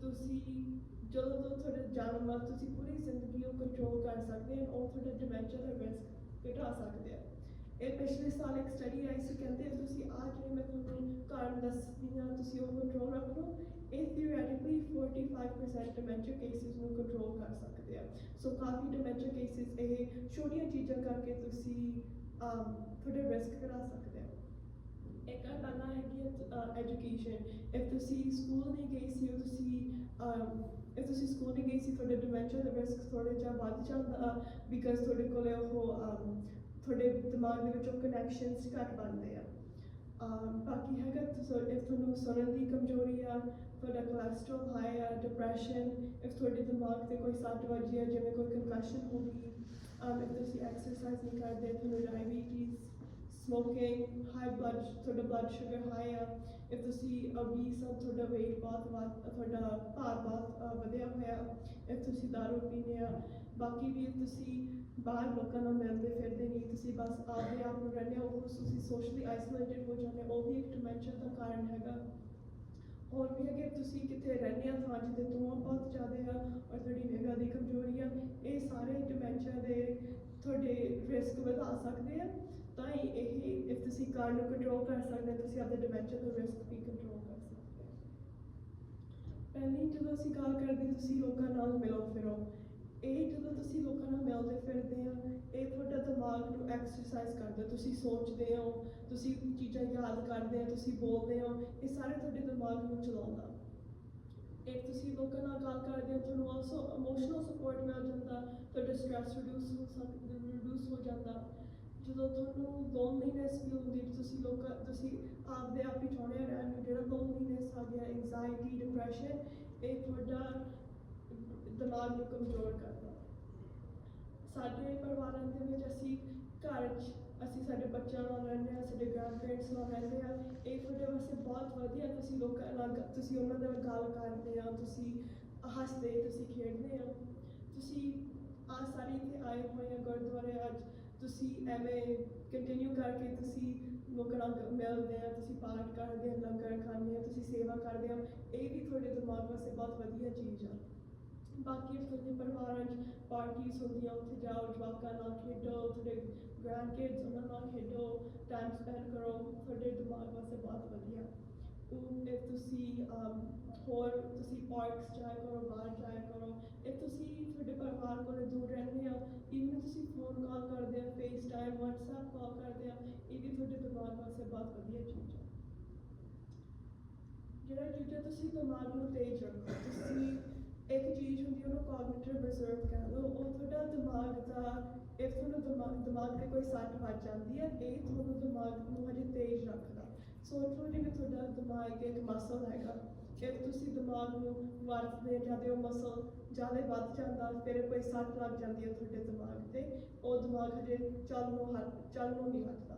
ਤੁਸੀਂ ਜਦੋਂ ਤੋਂ ਤੁਹਾਡੇ ਜਨਮ ਆ ਤੁਸੀਂ ਪੂਰੀ ਜ਼ਿੰਦਗੀ ਉਹ ਕੰਟਰੋਲ ਕਰ ਸਕਦੇ ਹਨ ਉਹ ਤੁਹਾਡਾ ਡਿਮੈਂਸ਼ੀਆ ਦਾ ਰਿਸਕ ਘਟਾ ਸਕਦੇ ਆ। ਇਹ ਪਿਛਲੇ ਸਾਲ ਇੱਕ ਸਟੱਡੀ ਆਈ ਸੀ, ਕਹਿੰਦੇ ਤੁਸੀਂ ਆ ਜਿਹੜੇ ਮੈਂ ਤੁਹਾਨੂੰ ਕਾਰਨ ਦੱਸਦੀ ਹਾਂ, ਤੁਸੀਂ ਉਹ ਕੰਟਰੋਲ ਰੱਖ ਇਹ ਥਿਓਰੈਟਿਕਲੀ 45% ਡਿਮੈਂਸ਼ੀਆ ਕੇਸਿਸ ਨੂੰ ਕੰਟਰੋਲ ਕਰ ਸਕਦੇ ਆ। ਸੋ ਕਾਫੀ ਡਿਮੈਂਸ਼ੀਆ ਕੇਸਿਸ ਇਹ ਛੋਟੀਆਂ ਚੀਜ਼ਾਂ ਕਰਕੇ ਤੁਸੀਂ ਤੁਹਾਡੇ ਰਿਸਕ ਘਟਾ ਸਕਦੇ ਆ। ਇੱਕ ਆ ਪਹਿਲਾਂ ਹੈਗੀ ਐਜੂਕੇਸ਼ਨ ਇਫ ਤੁਸੀਂ ਸਕੂਲ ਨਹੀਂ ਗਏ ਸੀ, ਉਹ ਤੁਸੀਂ ਇਫ ਤੁਸੀਂ ਸਕੂਲ ਨਹੀਂ ਗਏ ਸੀ, ਤੁਹਾਡੇ ਡਿਮੈਂਸ਼ੀਆ ਦਾ ਰਿਸਕ ਥੋੜਾ ਜਿਹਾ ਵੱਧ ਜਾਂਦਾ ਬਿਕਾਜ਼ ਤੁਹਾਡੇ ਕੋਲ ਉਹ ਤੁਹਾਡੇ ਦਿਮਾਗ ਦੇ ਵਿੱਚ ਉਹ ਕਨੈਕਸ਼ਨਸ ਘੱਟ ਬਣਦੇ ਆ। ਬਾਕੀ ਹੈਗਾ ਤੁਹਾਨੂੰ ਸੁਣਨ ਦੀ ਕਮਜ਼ੋਰੀ ਆ ਤੁਹਾਡਾ ਕੋਲੇਸਟ੍ਰੋਲ ਹਾਈ ਆ ਡਿਪਰੈਸ਼ਨ ਇਫ ਤੁਹਾਡੇ ਦਿਮਾਗ ਤੇ ਕੋਈ ਸੱਟ ਵੱਜੀ ਆ ਜਿਵੇਂ ਕੋਈ ਕੰਕਸ਼ਨ ਹੋ ਗਈ um, if ਤੁਸੀਂ ਐਕਸਰਸਾਈਜ਼ ਨਹੀਂ ਕਰਦੇ ਤੁਹਾਨੂੰ ਡਾਇਬੀਟੀਜ਼ ਸਮੋਕਿੰਗ ਹਾਈ ਬਲੱਡ ਤੁਹਾਡਾ ਬਲੱਡ ਸ਼ੂਗਰ ਹਾਈ ਆ if ਤੁਸੀਂ obese ਆ ਤੁਹਾਡਾ weight ਬਹੁਤ ਵੱਧ ਤੁਹਾਡਾ ਭਾਰ ਬਹੁਤ ਅਹ, ਵਧਿਆ ਹੋਇਆ if ਤੁਸੀਂ ਦਾਰੂ ਪੀਂਦੇ ਆ ਬਾਕੀ ਵੀ ਤੁਸੀਂ ਬਾਹਰ ਲੋਕਾਂ ਨਾਲ ਮਿਲਦੇ ਫਿਰਦੇ ਨਹੀਂ ਤੁਸੀਂ ਬਸ ਆਪਦੇ ਆਪ ਨੂੰ ਰਹਿੰਦੇ ਹੋ ਤੁਸੀਂ ਸੋਸ਼ਲੀ ਆਈਸੋਲੇਟਡ ਹੋ ਜਾਂਦੇ ਹੋ ਉਹ ਵੀ ਇੱਕ ਡਿਮੈਂਸ਼ੀਆ ਦਾ ਕਾਰਨ ਹੈਗਾ। ਹੋਰ ਵੀ ਅਗਰ ਤੁਸੀਂ ਕਿਤੇ ਰਹਿੰਦੇ ਆ, ਥਾਂ ਜਿੱਥੇ ਧੂੰਆਂ ਬਹੁਤ ਜ਼ਿਆਦਾ ਆ, ਔਰ ਤੁਹਾਡੀ ਨਿਗਾਹ ਦੀ ਕਮਜ਼ੋਰੀ ਆ, ਇਹ ਸਾਰੇ ਡਿਮੈਂਸ਼ੀਆ ਦੇ ਤੁਹਾਡੇ ਰਿਸਕ ਵਧਾ ਸਕਦੇ ਆ। ਤਾਂ ਹੀ ਇਹ, if ਤੁਸੀਂ ਕਾਰ ਨੂੰ ਕੰਟਰੋਲ ਕਰ ਸਕਦੇ ਤੁਸੀਂ ਆਪਣੇ ਡਿਮੈਂਸ਼ੀਆ ਦਾ ਰਿਸਕ ਵੀ ਕੰਟਰੋਲ ਕਰ ਸਕਦੇ ਹੋ। ਪਹਿਲੀ ਜਦੋਂ ਅਸੀਂ ਕਾਰ ਕਰਦੇ, ਤੁਸੀਂ ਲੋਕਾਂ ਨਾਲ ਮਿਲੋ, ਫਿਰੋ। ਇਹ ਜਦੋਂ ਤੁਸੀਂ ਲੋਕਾਂ ਨਾਲ ਮਿਲਦੇ ਫਿਰਦੇ ਹੋ, ਇਹ ਤੁਹਾਡਾ ਦਿਮਾਗ ਨੂੰ ਐਕਸਰਸਾਈਜ਼ ਕਰਦਾ ਤੁਸੀਂ ਸੋਚਦੇ ਹੋ, ਤੁਸੀਂ ਚੀਜ਼ਾਂ ਯਾਦ ਕਰਦੇ ਹੋ, ਤੁਸੀਂ ਬੋਲਦੇ ਹੋ, ਇਹ ਸਾਰੇ ਤੁਹਾਡੇ ਦਿਮਾਗ ਨੂੰ ਚਲਾਉਂਦਾ। ਇਹ ਤੁਸੀਂ ਲੋਕਾਂ ਨਾਲ ਗੱਲ ਕਰਦੇ ਹੋ, ਤੁਹਾਨੂੰ ਆਲਸੋ ਇਮੋਸ਼ਨਲ ਸਪੋਰਟ ਮਿਲ ਜਾਂਦਾ, ਤੁਹਾਡਾ ਸਟ੍ਰੈਸ ਰਿਡਿਊਸ ਹੋ ਸਕਦਾ ਰਿਡਿਊਸ ਹੋ ਜਾਂਦਾ। ਜਦੋਂ ਤੁਹਾਨੂੰ ਲੋਨਲੀਨੈਸ ਵੀ ਹੁੰਦੀ, ਤੁਸੀਂ ਲੋਕਾਂ, ਤੁਸੀਂ ਆਪਦੇ ਆਪ ਹੀ ਚਾਹੁੰਦੇ ਹੋ ਰਹਿਣ ਨੂੰ, ਜਿਹੜਾ ਲੋਨਲੀਨੈਸ ਆ ਗਿਆ ਐਂਜ਼ਾਈਟੀ ਡਿਪਰੈਸ਼ਨ ਇਹ ਤੁਹਾਡਾ ਦਿਮਾਗ ਨੂੰ ਕਮਜ਼ੋਰ ਕਰਦਾ। ਸਾਡੇ ਪਰਿਵਾਰਾਂ ਦੇ ਵਿੱਚ ਅਸੀਂ ਘਰ 'ਚ, ਅਸੀਂ ਸਾਡੇ ਬੱਚਿਆਂ ਨਾਲ ਰਹਿੰਦੇ ਹਾਂ, ਸਾਡੇ ਗ੍ਰੈਂਡਪੇਰੈਂਟਸ ਨਾਲ ਰਹਿੰਦੇ ਹਾਂ। ਇਹ ਤੁਹਾਡੇ ਵਾਸਤੇ ਬਹੁਤ ਵਧੀਆ ਤੁਸੀਂ ਲੋਕਾਂ ਨਾਲ ਤੁਸੀਂ ਉਹਨਾਂ ਨਾਲ ਗੱਲ ਕਰਦੇ ਆ ਤੁਸੀਂ ਹੱਸਦੇ, ਤੁਸੀਂ ਖੇਡਦੇ ਆ ਤੁਸੀਂ ਆ ਸਾਰੇ ਇੱਥੇ ਆਏ ਹੋਏ ਆ ਗੁਰਦੁਆਰੇ ਅੱਜ। ਤੁਸੀਂ ਐਵੇਂ ਕੰਟੀਨਿਊ ਕਰਕੇ ਤੁਸੀਂ ਲੋਕਾਂ ਨਾਲ ਮਿਲਦੇ ਆ ਤੁਸੀਂ ਪਾਠ ਕਰਦੇ ਆ ਲੰਗਰ ਖਾਂਦੇ ਆ ਤੁਸੀਂ ਸੇਵਾ ਕਰਦੇ ਆ ਇਹ ਵੀ ਤੁਹਾਡੇ ਦਿਮਾਗ ਵਾਸਤੇ ਬਹੁਤ ਵਧੀਆ ਚੀਜ਼ ਆ। ਬਾਕੀ ਤੁਹਾਡੇ ਪਰਿਵਾਰਾਂ 'ਚ ਪਾਰਟੀਆਂ ਹੁੰਦੀਆਂ ਉੱਥੇ ਜਾਓ ਜਵਾਕਾਂ ਨਾਲ ਖੇਡੋ ਤੁਹਾਡੇ ਗ੍ਰੈਂਡ ਕਿਡਸ ਉਹਨਾਂ ਨਾਲ ਖੇਡੋ ਟਾਈਮ ਸਪੈਂਡ ਕਰੋ ਤੁਹਾਡੇ ਦਿਮਾਗ ਵਾਸਤੇ ਬਹੁਤ ਵਧੀਆ ਉਹ if ਤੁਸੀਂ um, ਹੋਰ ਤੁਸੀਂ ਪਾਰਕਸ ਜਾਇਆ ਕਰੋ ਬਾਹਰ ਜਾਇਆ ਕਰੋ if ਤੁਸੀਂ ਤੁਹਾਡੇ ਪਰਿਵਾਰ ਕੋਲ ਦੂਰ ਰਹਿੰਦੇ ਆ ਇਵਨ ਤੁਸੀਂ ਫੋਨ ਕਾਲ ਕਰਦੇ ਆ ਫੇਸ ਟਾਈਮ WhatsApp ਕਾਲ ਕਰਦੇ ਆ ਇਹ ਵੀ ਤੁਹਾਡੇ ਦਿਮਾਗ ਵਾਸਤੇ ਬਹੁਤ ਵਧੀਆ ਚੀਜ਼ ਹੈ ਜਿਹੜਾ ਚੀਜ਼ਾਂ ਤੁਸੀਂ ਦਿਮਾਗ ਨੂੰ ਤੇਜ਼ ਰੱਖੋ ਤੁਸੀਂ ਇੱਕ ਚੀਜ਼ ਹੁੰਦੀ ਉਹਨੂੰ ਕੋਗਨੀਟਿਵ ਰਿਜ਼ਰਵ ਕਹਿੰਦੇ ਉਹ ਤੁਹਾਡਾ ਦਿਮਾਗ ਦਾ ਇਹ ਤੁਹਾਨੂੰ ਦਿਮਾਗ ਦਿਮਾਗ ਤੇ ਕੋਈ ਸੱਟ ਵੱਜ ਜਾਂਦੀ ਹੈ ਇਹ ਤੁਹਾਨੂੰ ਦਿਮਾਗ ਨੂੰ ਹਜੇ ਤੇਜ਼ ਰੱਖਦਾ। ਸੋਚ ਲਓ ਜਿਵੇਂ ਤੁਹਾਡਾ ਦਿਮਾਗ ਇੱਕ ਮਸਲ ਹੈਗਾ। ਜੇ ਤੁਸੀਂ ਦਿਮਾਗ ਨੂੰ ਵਰਤਦੇ ਜਾਂਦੇ ਹੋ ਮਸਲ ਜ਼ਿਆਦਾ ਵੱਧ ਜਾਂਦਾ, ਫਿਰ ਕੋਈ ਸੱਟ ਲੱਗ ਜਾਂਦੀ ਹੈ ਤੁਹਾਡੇ ਦਿਮਾਗ ਤੇ, ਉਹ ਦਿਮਾਗ ਹਜੇ ਚੱਲ ਨੂੰ ਹਟ, ਚੱਲ ਨੂੰ ਨਹੀਂ ਹਟਦਾ।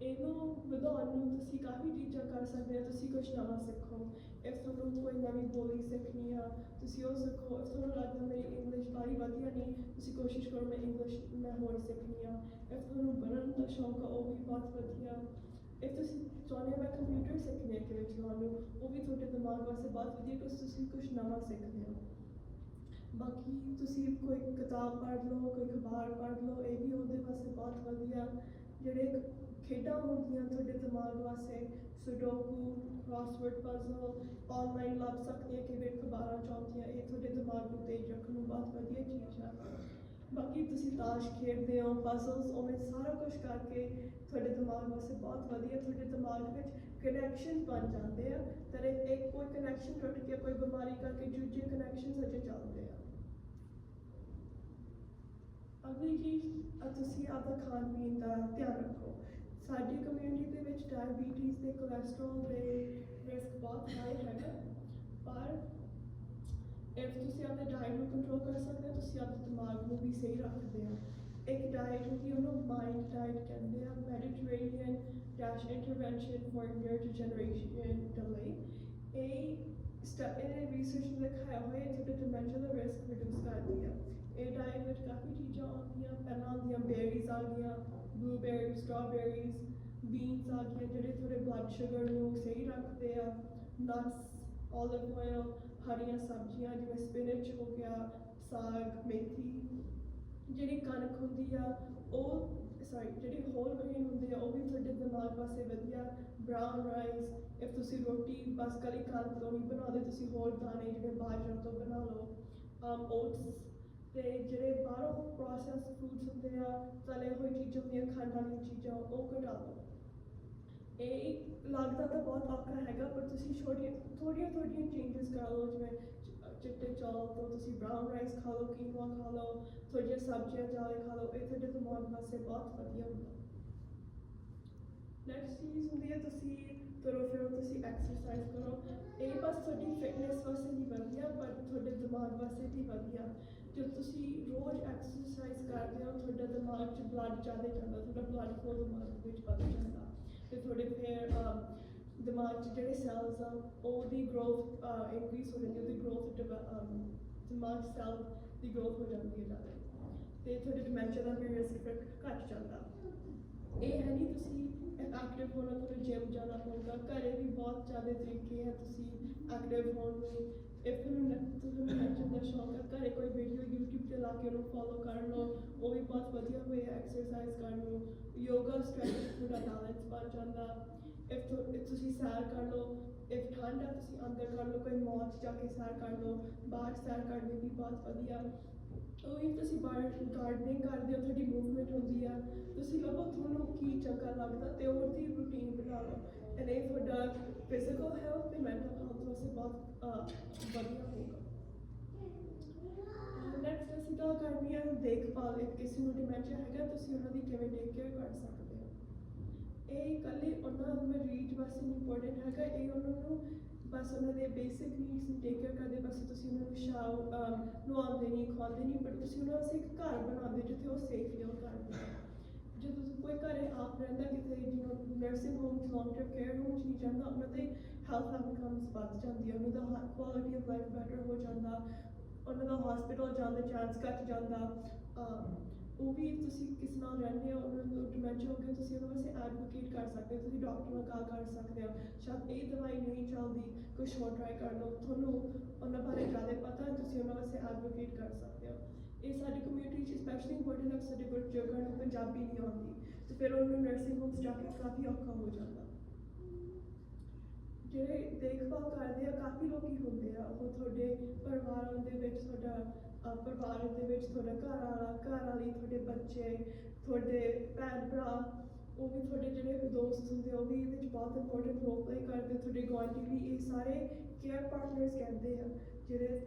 ਇਹਨੂੰ ਵਧਾਉਣ ਨੂੰ ਤੁਸੀਂ ਕਾਫੀ ਚੀਜ਼ਾਂ ਕਰ ਸਕਦੇ ਹੋ? ਤੁਸੀਂ ਕੁਝ ਨਵਾਂ ਸਿੱਖੋ। If ਤੁਹਾਨੂੰ ਕੋਈ ਨਵੀਂ ਬੋਲੀ ਸਿੱਖਣੀ ਆ ਤੁਸੀਂ ਉਹ ਸਿੱਖੋ if ਤੁਹਾਨੂੰ ਲੱਗਦਾ ਮੇਰੀ ਇੰਗਲਿਸ਼ ਬਾਰੀ ਵਧੀਆ ਨਹੀਂ ਤੁਸੀਂ ਕੋਸ਼ਿਸ਼ ਕਰੋ ਮੈਂ ਇੰਗਲਿਸ਼ ਮੈਂ ਹੋਰ ਸਿੱਖਣੀ ਆ if ਤੁਹਾਨੂੰ ਬਣਨ ਦਾ ਸ਼ੌਂਕ ਆ ਉਹ ਵੀ ਬਹੁਤ ਵਧੀਆ if ਤੁਸੀਂ ਚਾਹੁੰਦੇ ਹੋ ਮੈਂ ਕੰਪਿਊਟਰ ਸਿੱਖਣੀ ਹੈ ਕਿਵੇਂ ਚਲਾਉਣ ਨੂੰ ਉਹ ਵੀ ਤੁਹਾਡੇ ਦਿਮਾਗ ਵਾਸਤੇ ਬਹੁਤ ਵਧੀਆ ਕਿ ਤੁਸੀਂ ਕੁਝ ਨਵਾਂ ਸਿੱਖਦੇ ਹੋ ਬਾਕੀ ਤੁਸੀਂ ਕੋਈ ਕਿਤਾਬ ਪੜ੍ਹ ਲਓ ਕੋਈ ਅਖਬਾਰ ਪੜ੍ਹ ਲਓ ਇਹ ਵੀ ਉਹਦੇ ਵਾਸਤੇ ਬਹੁਤ ਵਧੀਆ ਜਿਹੜੇ ਖੇਡਾਂ ਹੁੰਦੀਆਂ ਤੁਹਾਡੇ ਦਿਮਾਗ ਵਾਸਤੇ ਸੁਡੋਕੂ ਕ੍ਰਾਸਵਰਡ ਪਜ਼ਲ ਆਨਲਾਈਨ ਲੱਭ ਸਕਦੇ ਆ, ਕਿਵੇਂ ਅਖਬਾਰਾਂ ਚਾਹੁੰਦੀਆਂ ਇਹ ਤੁਹਾਡੇ ਦਿਮਾਗ ਨੂੰ ਤੇਜ਼ ਰੱਖਣ ਨੂੰ ਬਹੁਤ ਵਧੀਆ ਚੀਜ਼ ਆ। ਬਾਕੀ ਤੁਸੀਂ ਤਾਸ਼ ਖੇਡਦੇ ਹੋ ਪਜ਼ਲਸ ਉਹ ਸਾਰਾ ਕੁਝ ਕਰਕੇ ਤੁਹਾਡੇ ਦਿਮਾਗ ਵਾਸਤੇ ਬਹੁਤ ਵਧੀਆ, ਤੁਹਾਡੇ ਦਿਮਾਗ ਵਿੱਚ ਕਨੈਕਸ਼ਨ ਬਣ ਜਾਂਦੇ ਆ। ਤੇ ਇੱਕ ਕੋਈ ਕਨੈਕਸ਼ਨ ਟੁੱਟ ਕੇ ਕੋਈ ਬਿਮਾਰੀ ਕਰਕੇ ਦੂਜੇ ਕਨੈਕਸ਼ਨ ਅਜੇ ਚੱਲਦੇ ਆ। ਅਗਲੀ ਚੀਜ਼ ਤੁਸੀਂ ਆਪਦਾ ਖਾਣ ਪੀਣ ਦਾ ਧਿਆਨ ਰੱਖੋ। ਸਾਡੀ ਕਮਿਊਨਿਟੀ ਦੇ ਵਿੱਚ ਡਾਇਬੀਟੀਜ਼ ਤੇ ਕੋਲੇਸਟ੍ਰੋਲ ਦੇ ਰਿਸਕ ਬਹੁਤ ਹਾਈ ਹੈਗਾ। ਪਰ if ਤੁਸੀਂ ਆਪਣੇ ਡਾਈਟ ਨੂੰ ਕੰਟਰੋਲ ਕਰ ਸਕਦੇ ਹੋ, ਤੁਸੀਂ ਆਪਣੇ ਦਿਮਾਗ ਨੂੰ ਵੀ ਸਹੀ ਰੱਖਦੇ ਹੋ। ਇੱਕ ਡਾਈਟ ਹੁੰਦੀ ਉਹਨੂੰ ਮਾਈਂਡ ਡਾਈਟ ਕਹਿੰਦੇ ਆ। Mediterranean DASH intervention for neurodegeneration delay ਇਹ ਸਟੈਪ ਇਹਨੇ ਰਿਸਰਚ ਨੇ ਦਿਖਾਇਆ ਹੋਇਆ ਹੈ ਡਿਮੈਂਸ਼ੀਆ ਦਾ ਰਿਸਕ ਰਿਡਿਊਸ ਕਰਦੀ ਆ। ਇਹ ਡਾਈਟ ਵਿੱਚ ਕਾਫੀ ਚੀਜ਼ਾਂ ਆਉਂਦੀਆਂ, ਪਹਿਲਾਂ ਆਉਂਦੀਆਂ ਬੇਰੀਜ਼ ਆ ਗਈਆਂ ਬਲੂਬੇਰੀ ਸਟ੍ਰਾਬੇਰੀਜ਼ ਬੀਨਸ ਆ ਗਈਆਂ, ਜਿਹੜੇ ਤੁਹਾਡੇ ਬਲੱਡ ਸ਼ੂਗਰ ਨੂੰ ਸਹੀ ਰੱਖਦੇ ਆ ਨਟਸ olive oil, ਹਰੀਆਂ ਸਬਜ਼ੀਆਂ, ਜਿਵੇਂ ਸਪਿਨਚ ਹੋ ਗਿਆ, ਸਾਗ, ਮੇਥੀ, ਜਿਹੜੀ ਕਣਕ ਹੁੰਦੀ ਆ, ਉਹ ਸੌਰੀ ਜਿਹੜੀ ਹੋਲ ਗ੍ਰੇਨ ਹੁੰਦੀ ਆ, ਉਹ ਵੀ ਤੁਹਾਡੇ ਦਿਮਾਗ ਵਾਸਤੇ ਵਧੀਆ ਬ੍ਰਾਊਨ ਰਾਈਸ ਇਫ ਤੁਸੀਂ ਰੋਟੀ ਬਸ ਕਲੀ ਕਣਕ ਤੋਂ ਨਹੀਂ ਬਣਾਉਂਦੇ ਤੁਸੀਂ ਹੋਰ ਦਾਣੇ ਜਿਵੇਂ ਬਾਜਰਾ ਤੋਂ ਬਣਾ ਲਓ ਓਟਸ ਤੇ ਜਿਹੜੇ ਬਾਹਰੋਂ ਪ੍ਰੋਸੈਸ ਫੂਡਸ ਹੁੰਦੇ ਆ, ਤਲੇ ਹੋਈ ਚੀਜ਼ਾਂ ਹੁੰਦੀਆਂ, ਖਾਣ ਵਾਲੀਆਂ ਚੀਜ਼ਾਂ, ਉਹ ਘਟਾ ਦਿਓ। ਇਹ ਲੱਗਦਾ ਤਾਂ ਬਹੁਤ ਔਖਾ ਹੈਗਾ, ਪਰ ਤੁਸੀਂ ਛੋਟੀਆਂ ਥੋੜੀਆਂ ਥੋੜੀਆਂ ਚੇਂਜਸ ਕਰ ਲਓ ਜਿਵੇਂ ਚਿੱਟੇ ਚੌਲ ਤੋਂ ਤੁਸੀਂ ਬ੍ਰਾਊਨ ਰਾਈਸ ਖਾ ਲਓ ਕੀਨਵਾ ਖਾ ਲਓ, ਥੋੜ੍ਹੀਆਂ ਸਬਜ਼ੀਆਂ ਜ਼ਿਆਦਾ ਖਾ ਲਓ, ਇਹ ਤੁਹਾਡੇ ਦਿਮਾਗ ਵਾਸਤੇ ਬਹੁਤ ਵਧੀਆ ਹੁੰਦਾ। ਨੈਕਸਟ ਚੀਜ਼ ਹੁੰਦੀ ਹੈ, ਤੁਸੀਂ ਤੁਰੋ ਫਿਰੋ, ਤੁਸੀਂ ਐਕਸਰਸਾਈਜ਼ ਕਰੋ। ਇਹ ਬਸ ਤੁਹਾਡੀ ਫਿਟਨੈਸ ਵਾਸਤੇ ਨਹੀਂ ਵਧੀਆ, ਪਰ ਤੁਹਾਡੇ ਦਿਮਾਗ ਵਾਸਤੇ ਵੀ ਵਧੀਆ। ਜਦ ਤੁਸੀਂ ਰੋਜ਼ ਐਕਸਰਸਾਈਜ਼ ਕਰਦੇ ਹੋ, ਤੁਹਾਡਾ ਦਿਮਾਗ 'ਚ ਬਲੱਡ ਜ਼ਿਆਦਾ ਜਾਂਦਾ, ਤੁਹਾਡਾ ਬਲੱਡ ਫਲੋ ਦਿਮਾਗ ਵਿੱਚ ਵੱਧ ਜਾਂਦਾ। ਤੇ ਤੁਹਾਡੇ ਫਿਰ ਦਿਮਾਗ 'ਚ ਜਿਹੜੇ ਸੈਲਸ ਆ, ਉਹਦੀ ਗਰੋਥ ਇਨਕਰੀਜ਼ ਹੋ ਜਾਂਦੀ ਉਹਦੀ ਗਰੋਥ ਦਿਮਾਗ ਸੈਲ ਦੀ ਗਰੋਥ ਹੋ ਜਾਂਦੀ ਹੈ ਜ਼ਿਆਦਾ। ਤੇ ਤੁਹਾਡੇ ਡਿਮੈਂਸ਼ੀਆ ਦਾ ਵੀ ਰਿਸਕ ਫਿਰ ਘੱਟ ਜਾਂਦਾ। ਇਹ ਹੈ ਨਹੀਂ ਤੁਸੀਂ ਐਕਟਿਵ ਹੋਣਾ ਤੁਹਾਨੂੰ ਜਿਮ ਜਾਣਾ ਪਊਗਾ, ਘਰੇ ਵੀ ਬਹੁਤ ਜ਼ਿਆਦਾ ਤਰੀਕੇ ਹੈ ਤੁਸੀਂ ਐਕਟਿਵ ਹੋਣ ਨੂੰ ਇਹ ਤੁਹਾਨੂੰ ਤੁਹਾਨੂੰ ਨੱਚਣ ਦਾ ਸ਼ੌਕ ਹੈ ਘਰੇ ਕੋਈ ਵੀਡੀਓ YouTube ਤੇ ਲਾ ਕੇ ਉਹਨੂੰ ਫੋਲੋ ਕਰ ਲਓ, ਉਹ ਵੀ ਬਹੁਤ ਵਧੀਆ ਵੇ ਐਕਸਰਸਾਈਜ਼ ਕਰਨ ਨੂੰ ਯੋਗਾ ਸਟ੍ਰੈਚ ਤੁਹਾਡਾ ਬੈਲੈਂਸ ਬਣ ਜਾਂਦਾ। If ਤੁਸੀਂ ਸੈਰ ਕਰ ਲਓ, if ਠੰਡ ਹੈ ਤੁਸੀਂ ਅੰਦਰ ਕਰ ਲਓ, ਕੋਈ ਮੌਲ 'ਚ ਜਾ ਕੇ ਸੈਰ ਕਰ ਲਓ, ਬਾਹਰ ਸੈਰ ਕਰਨੀ ਵੀ ਬਹੁਤ ਵਧੀਆ। ਉਹ ਵੀ ਤੁਸੀਂ ਬਾਹਰ ਗਾਰਡਨਿੰਗ ਕਰਦੇ ਹੋ, ਤੁਹਾਡੀ ਮੂਵਮੈਂਟ ਹੁੰਦੀ ਆ, ਤੁਸੀਂ ਲੱਭੋ ਤੁਹਾਨੂੰ ਕੀ ਚੰਗਾ ਲੱਗਦਾ ਤੇ ਉਹਦੀ ਰੂਟੀਨ ਬਣਾ ਲਓ। ਐਂਡ ਇਹ ਤੁਹਾਡਾ ਫਿਜ਼ੀਕਲ ਹੈਲਥ ਤੇ ਮੈਂਟਲ ਹੈਲਥ ਵਾਸਤੇ ਬਹੁਤ ਵਧੀਆ ਹੋਊਗਾ ਨੈਕਸਟ ਅਸੀਂ ਗੱਲ ਕਰਨੀ ਹੈ ਦੇਖਭਾਲ if ਕਿਸੇ ਨੂੰ ਡਿਮੈਂਸ਼ੀਆ ਹੈਗਾ ਤੁਸੀਂ ਉਹਨਾਂ ਦੀ ਕਿਵੇਂ ਟੇਕ ਕੇਅਰ ਕਰ ਸਕਦੇ ਹੋ ਇਹ ਇਕੱਲੇ ਉਹਨਾਂ ਮਰੀਜ਼ ਵਾਸਤੇ ਨਹੀਂ ਇੰਪੋਰਟੈਂਟ ਹੈਗਾ ਇਹ ਉਹਨਾਂ ਨੂੰ ਬਸ ਉਹਨਾਂ ਦੇ ਬੇਸਿਕ ਨੀਡਸ ਨੂੰ ਟੇਕ ਕੇਅਰ ਕਰਦੇ ਬਸ ਤੁਸੀਂ ਉਹਨਾਂ ਨੂੰ ਸ਼ਾਵ ਨਵਾਉਂਦੇ ਨਹੀਂ ਖਵਾਉਂਦੇ ਨਹੀਂ ਬਟ ਤੁਸੀਂ ਉਹਨਾਂ ਵਾਸਤੇ ਇੱਕ ਘਰ ਬਣਾਉਂਦੇ ਜਿੱਥੇ ਉਹ ਸੇਫ ਫੀਲ ਕਰਦੇ ਆ ਜਦੋਂ ਤੁਸੀਂ ਕੋਈ ਘਰੇ ਆਪ ਰਹਿੰਦਾ ਕਿਤੇ ਜਿਹਨੂੰ ਨਰਸਿੰਗ ਹੋਮ ਚ ਲੌਂਗ ਟਰਮ ਕੇਅਰ ਹੋਮ ਚ ਨਹੀਂ ਜਾਂਦਾ ਉਹਨਾਂ ਦੇ ਹੈਲਥ ਆਊਟਕਮਸ ਵੱਧ ਜਾਂਦੀ ਹੈ ਉਹਨਾਂ ਦਾ ਕੁਆਲਿਟੀ ਆਫ ਲਾਈਫ ਬੈਟਰ ਹੋ ਜਾਂਦਾ, ਉਹਨਾਂ ਦਾ ਹਸਪੀਟਲ ਜਾਣ ਦਾ ਚਾਂਸ ਘੱਟ ਜਾਂਦਾ ਉਹ ਵੀ ਤੁਸੀਂ ਕਿਸ ਨਾਲ ਰਹਿੰਦੇ ਹੋ, ਉਹਨਾਂ ਨੂੰ ਡਿਮੈਂਸ਼ੀਆ ਹੋ ਗਿਆ, ਤੁਸੀਂ ਉਹਨਾਂ ਵਾਸਤੇ ਐਡਵੋਕੇਟ ਕਰ ਸਕਦੇ ਹੋ, ਤੁਸੀਂ ਡਾਕਟਰ ਨਾਲ ਗੱਲ ਕਰ ਸਕਦੇ ਹੋ, ਸ਼ਾਇਦ ਇਹ ਦਵਾਈ ਨਹੀਂ ਚੱਲਦੀ ਕੁਝ ਹੋਰ ਟਰਾਈ ਕਰ ਲਓ, ਤੁਹਾਨੂੰ ਉਹਨਾਂ ਬਾਰੇ ਜ਼ਿਆਦਾ ਪਤਾ ਹੈ ਤੁਸੀਂ ਉਹਨਾਂ ਵਾਸਤੇ ਐਡਵੋਕੇਟ ਕਰ ਸਕਦੇ ਹੋ। ਇਹ ਸਾਡੀ ਕਮਿਊਨਿਟੀ 'ਚ ਸਪੈਸ਼ਲੀ ਇੰਪੋਰਟੈਂਟ ਹੈ, ਸਾਡੇ ਕੋਲ ਜਗ੍ਹਾ ਨੂੰ, ਪੰਜਾਬੀ ਨਹੀਂ ਆਉਂਦੀ, ਤੇ ਫਿਰ ਉਹਨੂੰ ਨਰਸਿੰਗ ਹੋਮਸ ਜਾ ਕੇ ਕਾਫੀ ਔਖਾ ਹੋ ਜਾਂਦਾ। ਜਿਹੜੇ ਦੇਖਭਾਲ ਕਰਦੇ ਆ ਕਾਫੀ ਲੋਕੀ ਹੁੰਦੇ ਆ। ਉਹ ਤੁਹਾਡੇ ਪਰਿਵਾਰਾਂ ਦੇ ਵਿੱਚ ਤੁਹਾਡਾ ਪਰਿਵਾਰ ਦੇ ਵਿੱਚ ਤੁਹਾਡਾ ਘਰ ਵਾਲਾ ਘਰ ਵਾਲੀ ਤੁਹਾਡੇ ਬੱਚੇ ਤੁਹਾਡੇ ਭੈਣ ਭਰਾ ਉਹ ਵੀ ਤੁਹਾਡੇ ਜਿਹੜੇ ਦੋਸਤ ਹੁੰਦੇ ਆ, ਉਹ ਵੀ ਇਹਦੇ ਵਿੱਚ ਬਹੁਤ ਇੰਪੋਰਟੈਂਟ ਰੋਲ ਪਲੇ ਕਰਦੇ ਤੁਹਾਡੇ ਗੁਆਂਢੀ ਵੀ ਇਹ ਸਾਰੇ ਕੇਅਰ ਪਾਰਟਨਰਸ ਕਹਿੰਦੇ ਆ ਜਿਹੜੇ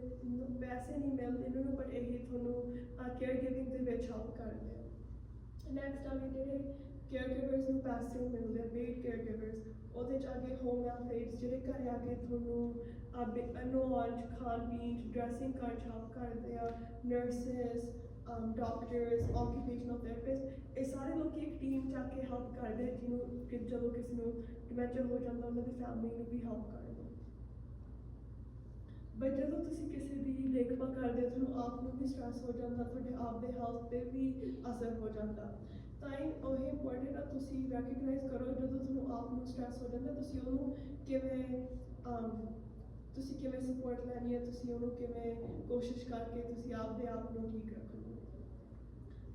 ਪੈਸੇ ਨਹੀਂ ਮਿਲਦੇ ਇਹਨਾਂ ਨੂੰ ਪਰ ਇਹ ਤੁਹਾਨੂੰ ਕੇਅਰ ਗਿਵਿੰਗ ਦੇ ਵਿੱਚ ਹੈਲਪ ਕਰਦੇ ਆ। ਨੈਕਸਟ ਆ ਗਏ ਜਿਹੜੇ ਕੇਅਰ ਗਿਵਰਸ ਨੂੰ ਪੈਸੇ ਮਿਲਦੇ ਆ ਪੇਡ ਕੇਅਰ ਗਿਵਰਸ ਉਹਦੇ ਚ ਆ ਗਏ ਹੋਮ ਹੈਲਥ ਏਡਸ ਜਿਹੜੇ ਘਰੇ ਆ ਕੇ ਤੁਹਾਨੂੰ ਨੌਜ ਖਾਣ ਪੀਣ ਡਰੈਸਿੰਗ ਕਰਨ ਚ help ਕਰਦੇ ਆ ਨਰਸਿਸ ਡਾਕਟਰਸ ਆਕੂਪੇਸ਼ਨਲ ਥੈਰੇਪਿਸਟ ਇਹ ਸਾਰੇ ਲੋਕੀ ਇੱਕ ਟੀਮ ਚ ਆ ਕੇ ਹੈਲਪ ਕਰਦੇ ਜਿਹਨੂੰ ਕਿ ਜਦੋਂ ਕਿਸੇ ਨੂੰ ਡਿਮੈਂਸ਼ੀਆ ਹੋ ਜਾਂਦਾ, ਉਹਨਾਂ ਦੀ ਫੈਮਿਲੀ ਨੂੰ ਵੀ ਹੈਲਪ ਕਰਦੇ ਬਟ ਜਦੋਂ ਤੁਸੀਂ ਕਿਸੇ ਦੀ ਦੇਖਭਾਲ ਕਰਦੇ ਹੋ, ਤੁਹਾਨੂੰ ਆਪ ਨੂੰ ਵੀ ਸਟ੍ਰੈਸ ਹੋ ਜਾਂਦਾ, ਤੁਹਾਡੇ ਆਪ ਦੇ ਹੈਲਥ ਤੇ ਵੀ ਅਸਰ ਹੋ ਜਾਂਦਾ। ਤਾਂ ਹੀ ਉਹ ਇੰਪੋਰਟੈਂਟ ਆ, ਤੁਸੀਂ ਰੈਕਗਨਾਈਜ਼ ਕਰੋ ਜਦੋਂ ਤੁਹਾਨੂੰ ਆਪ ਨੂੰ ਸਟ੍ਰੈਸ ਹੋ ਜਾਂਦਾ, ਤੁਸੀਂ ਉਹਨੂੰ ਕਿਵੇਂ ਤੁਸੀਂ ਕਿਵੇਂ ਸਪੋਰਟ ਲੈਣੀ ਹੈ ਤੁਸੀਂ ਉਹਨੂੰ ਕਿਵੇਂ ਕੋਸ਼ਿਸ਼ ਕਰਕੇ ਤੁਸੀਂ ਆਪ ਦੇ ਆਪ ਨੂੰ ਠੀਕ ਰੱਖੋਗੇ।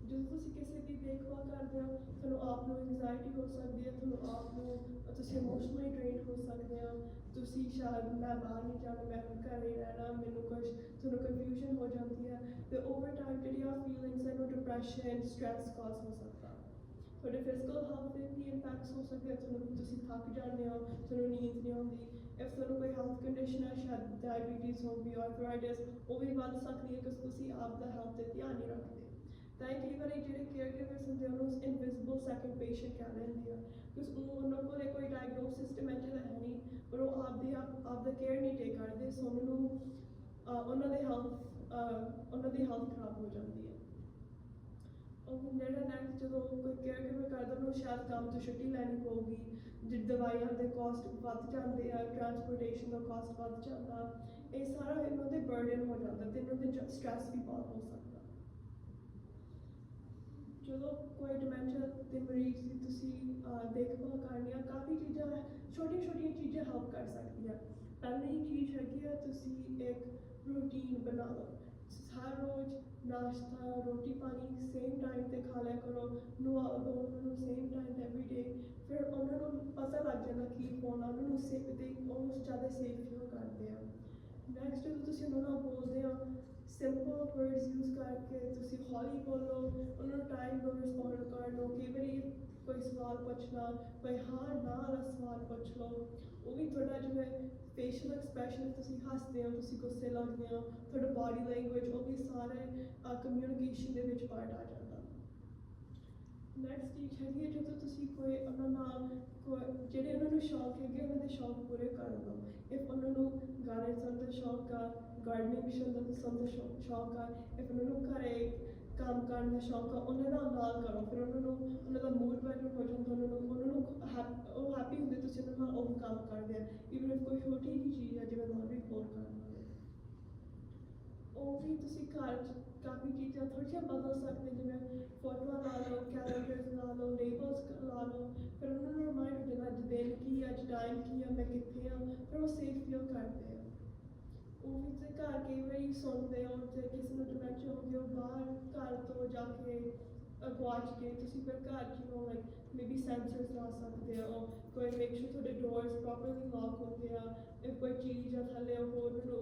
ਜਦੋਂ ਤੁਸੀਂ ਕਿਸੇ ਦੀ ਦੇਖਭਾਲ ਕਰਦੇ ਹੋ, ਤੁਹਾਨੂੰ ਆਪ ਨੂੰ ਐਂਜ਼ਾਇਟੀ ਹੋ ਸਕਦੀ ਹੈ ਤੁਹਾਨੂੰ ਆਪ ਨੂੰ ਤੁਸੀਂ ਇਮੋਸ਼ਨਲੀ ਡਰੇਨ ਹੋ ਸਕਦੇ ਹੋ, ਤੁਸੀਂ ਸ਼ਾਇਦ ਮੈਂ ਬਾਹਰ ਨਹੀਂ ਜਾਣਾ, ਮੈਂ ਘਰ ਹੀ ਰਹਿਣਾ, ਮੈਨੂੰ ਕੁਝ ਤੁਹਾਨੂੰ ਕਨਫਿਊਜ਼ਨ ਹੋ ਜਾਂਦੀ ਹੈ ਤੇ ਓਵਰ ਟਾਈਮ ਜਿਹੜੀ ਆ ਫੀਲਿੰਗਸ ਹੈ ਨੂੰ ਡਿਪਰੈਸ਼ਨ ਸਟ੍ਰੈਸ ਕਾਜ਼ ਹੋ ਸਕਦਾ ਤੁਹਾਡੇ ਫਿਜ਼ੀਕਲ ਹੈਲਥ ਤੇ ਵੀ ਇੰਪੈਕਟਸ ਹੋ ਸਕਦੇ ਆ ਤੁਹਾਨੂੰ ਤੁਸੀਂ ਥੱਕ ਜਾਂਦੇ ਹੋ, ਤੁਹਾਨੂੰ ਨੀਂਦ ਨਹੀਂ ਆਉਂਦੀ। ਇਫ ਤੁਹਾਨੂੰ ਕੋਈ ਹੈਲਥ ਕੰਡੀਸ਼ਨ ਹੈ, ਸ਼ਾਇਦ ਡਾਇਬੀਟੀਜ਼ ਹੋ ਗਈ ਆਰਥਰਾਈਟਿਸ ਉਹ ਵੀ ਵੱਧ ਸਕਦੀ ਹੈ ਕਿ ਤੁਸੀਂ ਆਪ ਦਾ ਹੈਲਥ ਤੇ ਧਿਆਨ ਨਹੀਂ ਰੱਖਦੇ। ਤਾਂ ਇਹ ਕਈ ਵਾਰੀ ਜਿਹੜੇ ਕੇਅਰ ਗਿਵਰਸ ਹੁੰਦੇ ਆ, ਉਹਨੂੰ ਇਨਵਿਜ਼ੀਬਲ ਸੈਕੰਡ ਪੇਸ਼ੈਂਟ ਕਹਿ ਲੈਂਦੇ ਆ, ਕਿਉਂਕਿ ਉਹ ਉਹਨਾਂ ਕੋਲ ਕੋਈ ਡਾਇਗਨੋਸ ਸਿਸਟਮ ਹੈ ਹੈ ਨਹੀਂ, ਪਰ ਉਹ ਆਪਦੀ ਆਪ ਆਪ ਦਾ ਕੇਅਰ ਨਹੀਂ ਟੇਕ ਕਰਦੇ, ਸੋ ਉਹਨਾਂ ਨੂੰ ਉਹਨਾਂ ਦੇ ਹੈਲਥ ਉਹਨਾਂ ਦੀ ਹੈਲਥ ਖਰਾਬ ਹੋ ਜਾਂਦੀ ਹੈ। ਉਹ ਜਿਹੜਾ ਨੈਕਸਟ ਜਦੋਂ ਕੋਈ ਕੇਅਰ ਗਿਵਰ ਕਰਦਾ ਉਹਨੂੰ ਸ਼ਾਇਦ ਕੰਮ ਤੋਂ ਛੁੱਟੀ ਲੈਣੀ ਪਊਗੀ, ਜਿ, ਦਵਾਈਆਂ ਦੇ ਕਾਸਟ ਵੱਧ ਜਾਂਦੇ ਆ ਟਰਾਂਸਪੋਰਟੇਸ਼ਨ ਦਾ ਕਾਸਟ ਵੱਧ ਜਾਂਦਾ, ਇਹ ਸਾਰਾ ਇਹਨਾਂ ਦੇ ਬਰਡਨ ਹੋ ਜਾਂਦਾ, ਤੇ ਇਹਨਾਂ ਦੇ ਸਟ੍ਰੈਸ ਵੀ ਬਹੁਤ ਹੋ ਸਕਦਾ। ਜਦੋਂ ਕੋਈ ਡਿਮੈਂਸ਼ੀਆ ਦੇ ਮਰੀਜ਼ ਦੀ ਤੁਸੀਂ ਦੇਖਭਾਲ ਕਰਨੀ ਆ, ਕਾਫੀ ਚੀਜ਼ਾਂ ਛੋਟੀਆਂ ਛੋਟੀਆਂ ਚੀਜ਼ਾਂ ਹੈਲਪ ਕਰ ਸਕਦੀਆਂ। ਪਹਿਲੀ ਚੀਜ਼ ਹੈਗੀ ਆ, ਤੁਸੀਂ ਇੱਕ ਰੂਟੀਨ ਬਣਾ ਲਓ। ਹਰ ਰੋਜ਼ ਨਾਸ਼ਤਾ ਰੋਟੀ ਪਾਣੀ ਸੇਮ ਟਾਈਮ ਤੇ ਖਾ ਲਿਆ ਕਰੋ ਨਵਾਓ ਦੋ ਉਹਨਾਂ ਨੂੰ ਸੇਮ ਟਾਈਮ ਐਵਰੀ ਡੇ ਫਿਰ ਉਹਨਾਂ ਨੂੰ ਪਤਾ ਲੱਗ ਜਾਂਦਾ ਕੀ ਪਾਉਣਾ ਉਹਨਾਂ ਨੂੰ ਸੇਫ ਦੇ ਉਹ ਜ਼ਿਆਦਾ ਸੇਫ ਫੀਲ ਕਰਦੇ ਆ। ਨੈਕਸਟ ਜਦੋਂ ਤੁਸੀਂ ਉਹਨਾਂ ਨਾਲ ਬੋਲਦੇ ਆ ਸਿੰਪਲ ਵਰਡਸ ਯੂਜ਼ ਕਰਕੇ ਤੁਸੀਂ ਹੌਲੀ ਬੋਲੋ, ਉਹਨਾਂ ਨੂੰ ਟਾਈਮ ਨਾਲ ਰਿਸਪੌਂਡ ਕਰ ਲਓ, ਕਈ ਵਾਰੀ ਕੋਈ ਸਵਾਲ ਪੁੱਛਣਾ, ਕੋਈ ਹਾਂ, ਨਾ ਵਾਲਾ ਸਵਾਲ ਪੁੱਛ ਲਓ। ਉਹ ਵੀ ਤੁਹਾਡਾ ਜਿਵੇਂ ਫੇਸ਼ੀਅਲ ਐਕਸਪ੍ਰੈਸ਼ਨ ਤੁਸੀਂ ਹੱਸਦੇ ਹੋ, ਤੁਸੀਂ ਗੁੱਸੇ ਲੱਗਦੇ ਹੋ, ਤੁਹਾਡਾ ਬਾਡੀ ਲੈਂਗੁਏਜ ਉਹ ਵੀ ਸਾਰੇ ਕਮਿਊਨੀਕੇਸ਼ਨ ਦੇ ਵਿੱਚ ਪਾਰਟ ਆ ਜਾਂਦਾ। ਨੈਕਸਟ ਚੀਜ਼ ਹੈਗੀ ਹੈ, ਜਦੋਂ ਤੁਸੀਂ ਕੋਈ ਉਹਨਾਂ ਨਾਲ ਜਿਹੜੇ ਉਹਨਾਂ ਨੂੰ ਸ਼ੌਕ ਹੈਗੇ, ਉਹਨਾਂ ਦੇ ਸ਼ੌਕ ਪੂਰੇ ਕਰ ਲਓ। ਇਫ ਉਹਨਾਂ ਨੂੰ ਗਾਣੇ ਸੁਣਨ ਦਾ ਸ਼ੌਕ ਆ ਗਾਰਡਨਿੰਗ ਸੁਣਨ ਦਾ ਸ਼ੌਕ- ਸ਼ੌਕ ਆ ਇਫ ਉਹਨਾਂ ਨੂੰ ਘਰੇ ਕੰਮ ਕਰਨ ਦਾ ਸ਼ੌਕ ਆ ਉਹਨਾਂ ਨਾਲ ਨਾਲ ਕਰੋ ਫਿਰ ਉਹਨਾਂ ਨੂੰ ਉਹਨਾਂ ਦਾ ਮੂਡ ਬੈਟਰ ਹੋ ਜਾਂਦਾ ਉਹਨਾਂ ਨੂੰ ਉਹਨਾਂ ਨੂੰ ਹੈਪ- ਉਹ ਹੈਪੀ ਹੁੰਦੇ ਤੁਸੀਂ ਉਹਨਾਂ ਨਾਲ ਉਹ ਕੰਮ ਕਰਦੇ ਆ ਇਵਨ ਇਫ ਕੋਈ ਛੋਟੀ ਜਿਹੀ ਚੀਜ਼ ਹੈ ਜਿਵੇਂ ਲਾਂਡਰੀ ਫੋਲਡ ਕਰਨਾ ਹੋਵੇ ਉਹ ਵੀ ਤੁਸੀਂ ਘਰ 'ਚ ਕਾਫੀ ਚੀਜ਼ਾਂ ਥੋੜ੍ਹੀਆਂ ਬਦਲ ਸਕਦੇ ਜਿਵੇਂ ਫੋਟੋਆਂ ਲਾ ਲਓ ਕੈਲੰਡਰਸ ਲਾ ਲਓ ਲੇਬਲਸ ਲਾ ਲਓ ਫਿਰ ਉਹਨਾਂ ਨੂੰ ਰਿਮਾਈਂਡ ਹੋ ਜਾਂਦਾ ਅੱਜ ਦਿਨ ਕੀ ਆ, ਅੱਜ ਟਾਈਮ ਕੀ ਆ ਮੈਂ ਕਿੱਥੇ ਆ ਫਿਰ ਉਹ ਸੇਫ ਫੀਲ ਕਰਦੇ ਆ। ਉਹ ਵੀ ਤੇ ਘਰ ਕਈ ਵਾਰੀ ਸੁਣਦੇ ਹੋ ਤੇ ਕਿਸੇ ਨੂੰ ਡਿਮੈਂਸ਼ੀਆ ਹੋ ਗਿਆ ਉਹ ਬਾਹਰ ਘਰ ਤੋਂ ਜਾ ਕੇ ਅ, ਗਵਾਚ ਕੇ ਤੁਸੀਂ ਫਿਰ ਘਰ ਚ ਨੂੰ ਲਾਈਕ ਮੇਬੀ ਸੈਂਸਰਸ ਲਾ ਸਕਦੇ ਹੋ ਕੋਈ ਮੇਕ ਸ਼ੂਰ ਤੁਹਾਡੇ ਡੋਰਸ ਪ੍ਰੋਪਰਲੀ ਲੌਕ ਹੁੰਦੇ ਆ if ਕੋਈ ਚੀਜ਼ ਆ ਥੱਲੇ ਉਹ ਹੋਰ ਨੂੰ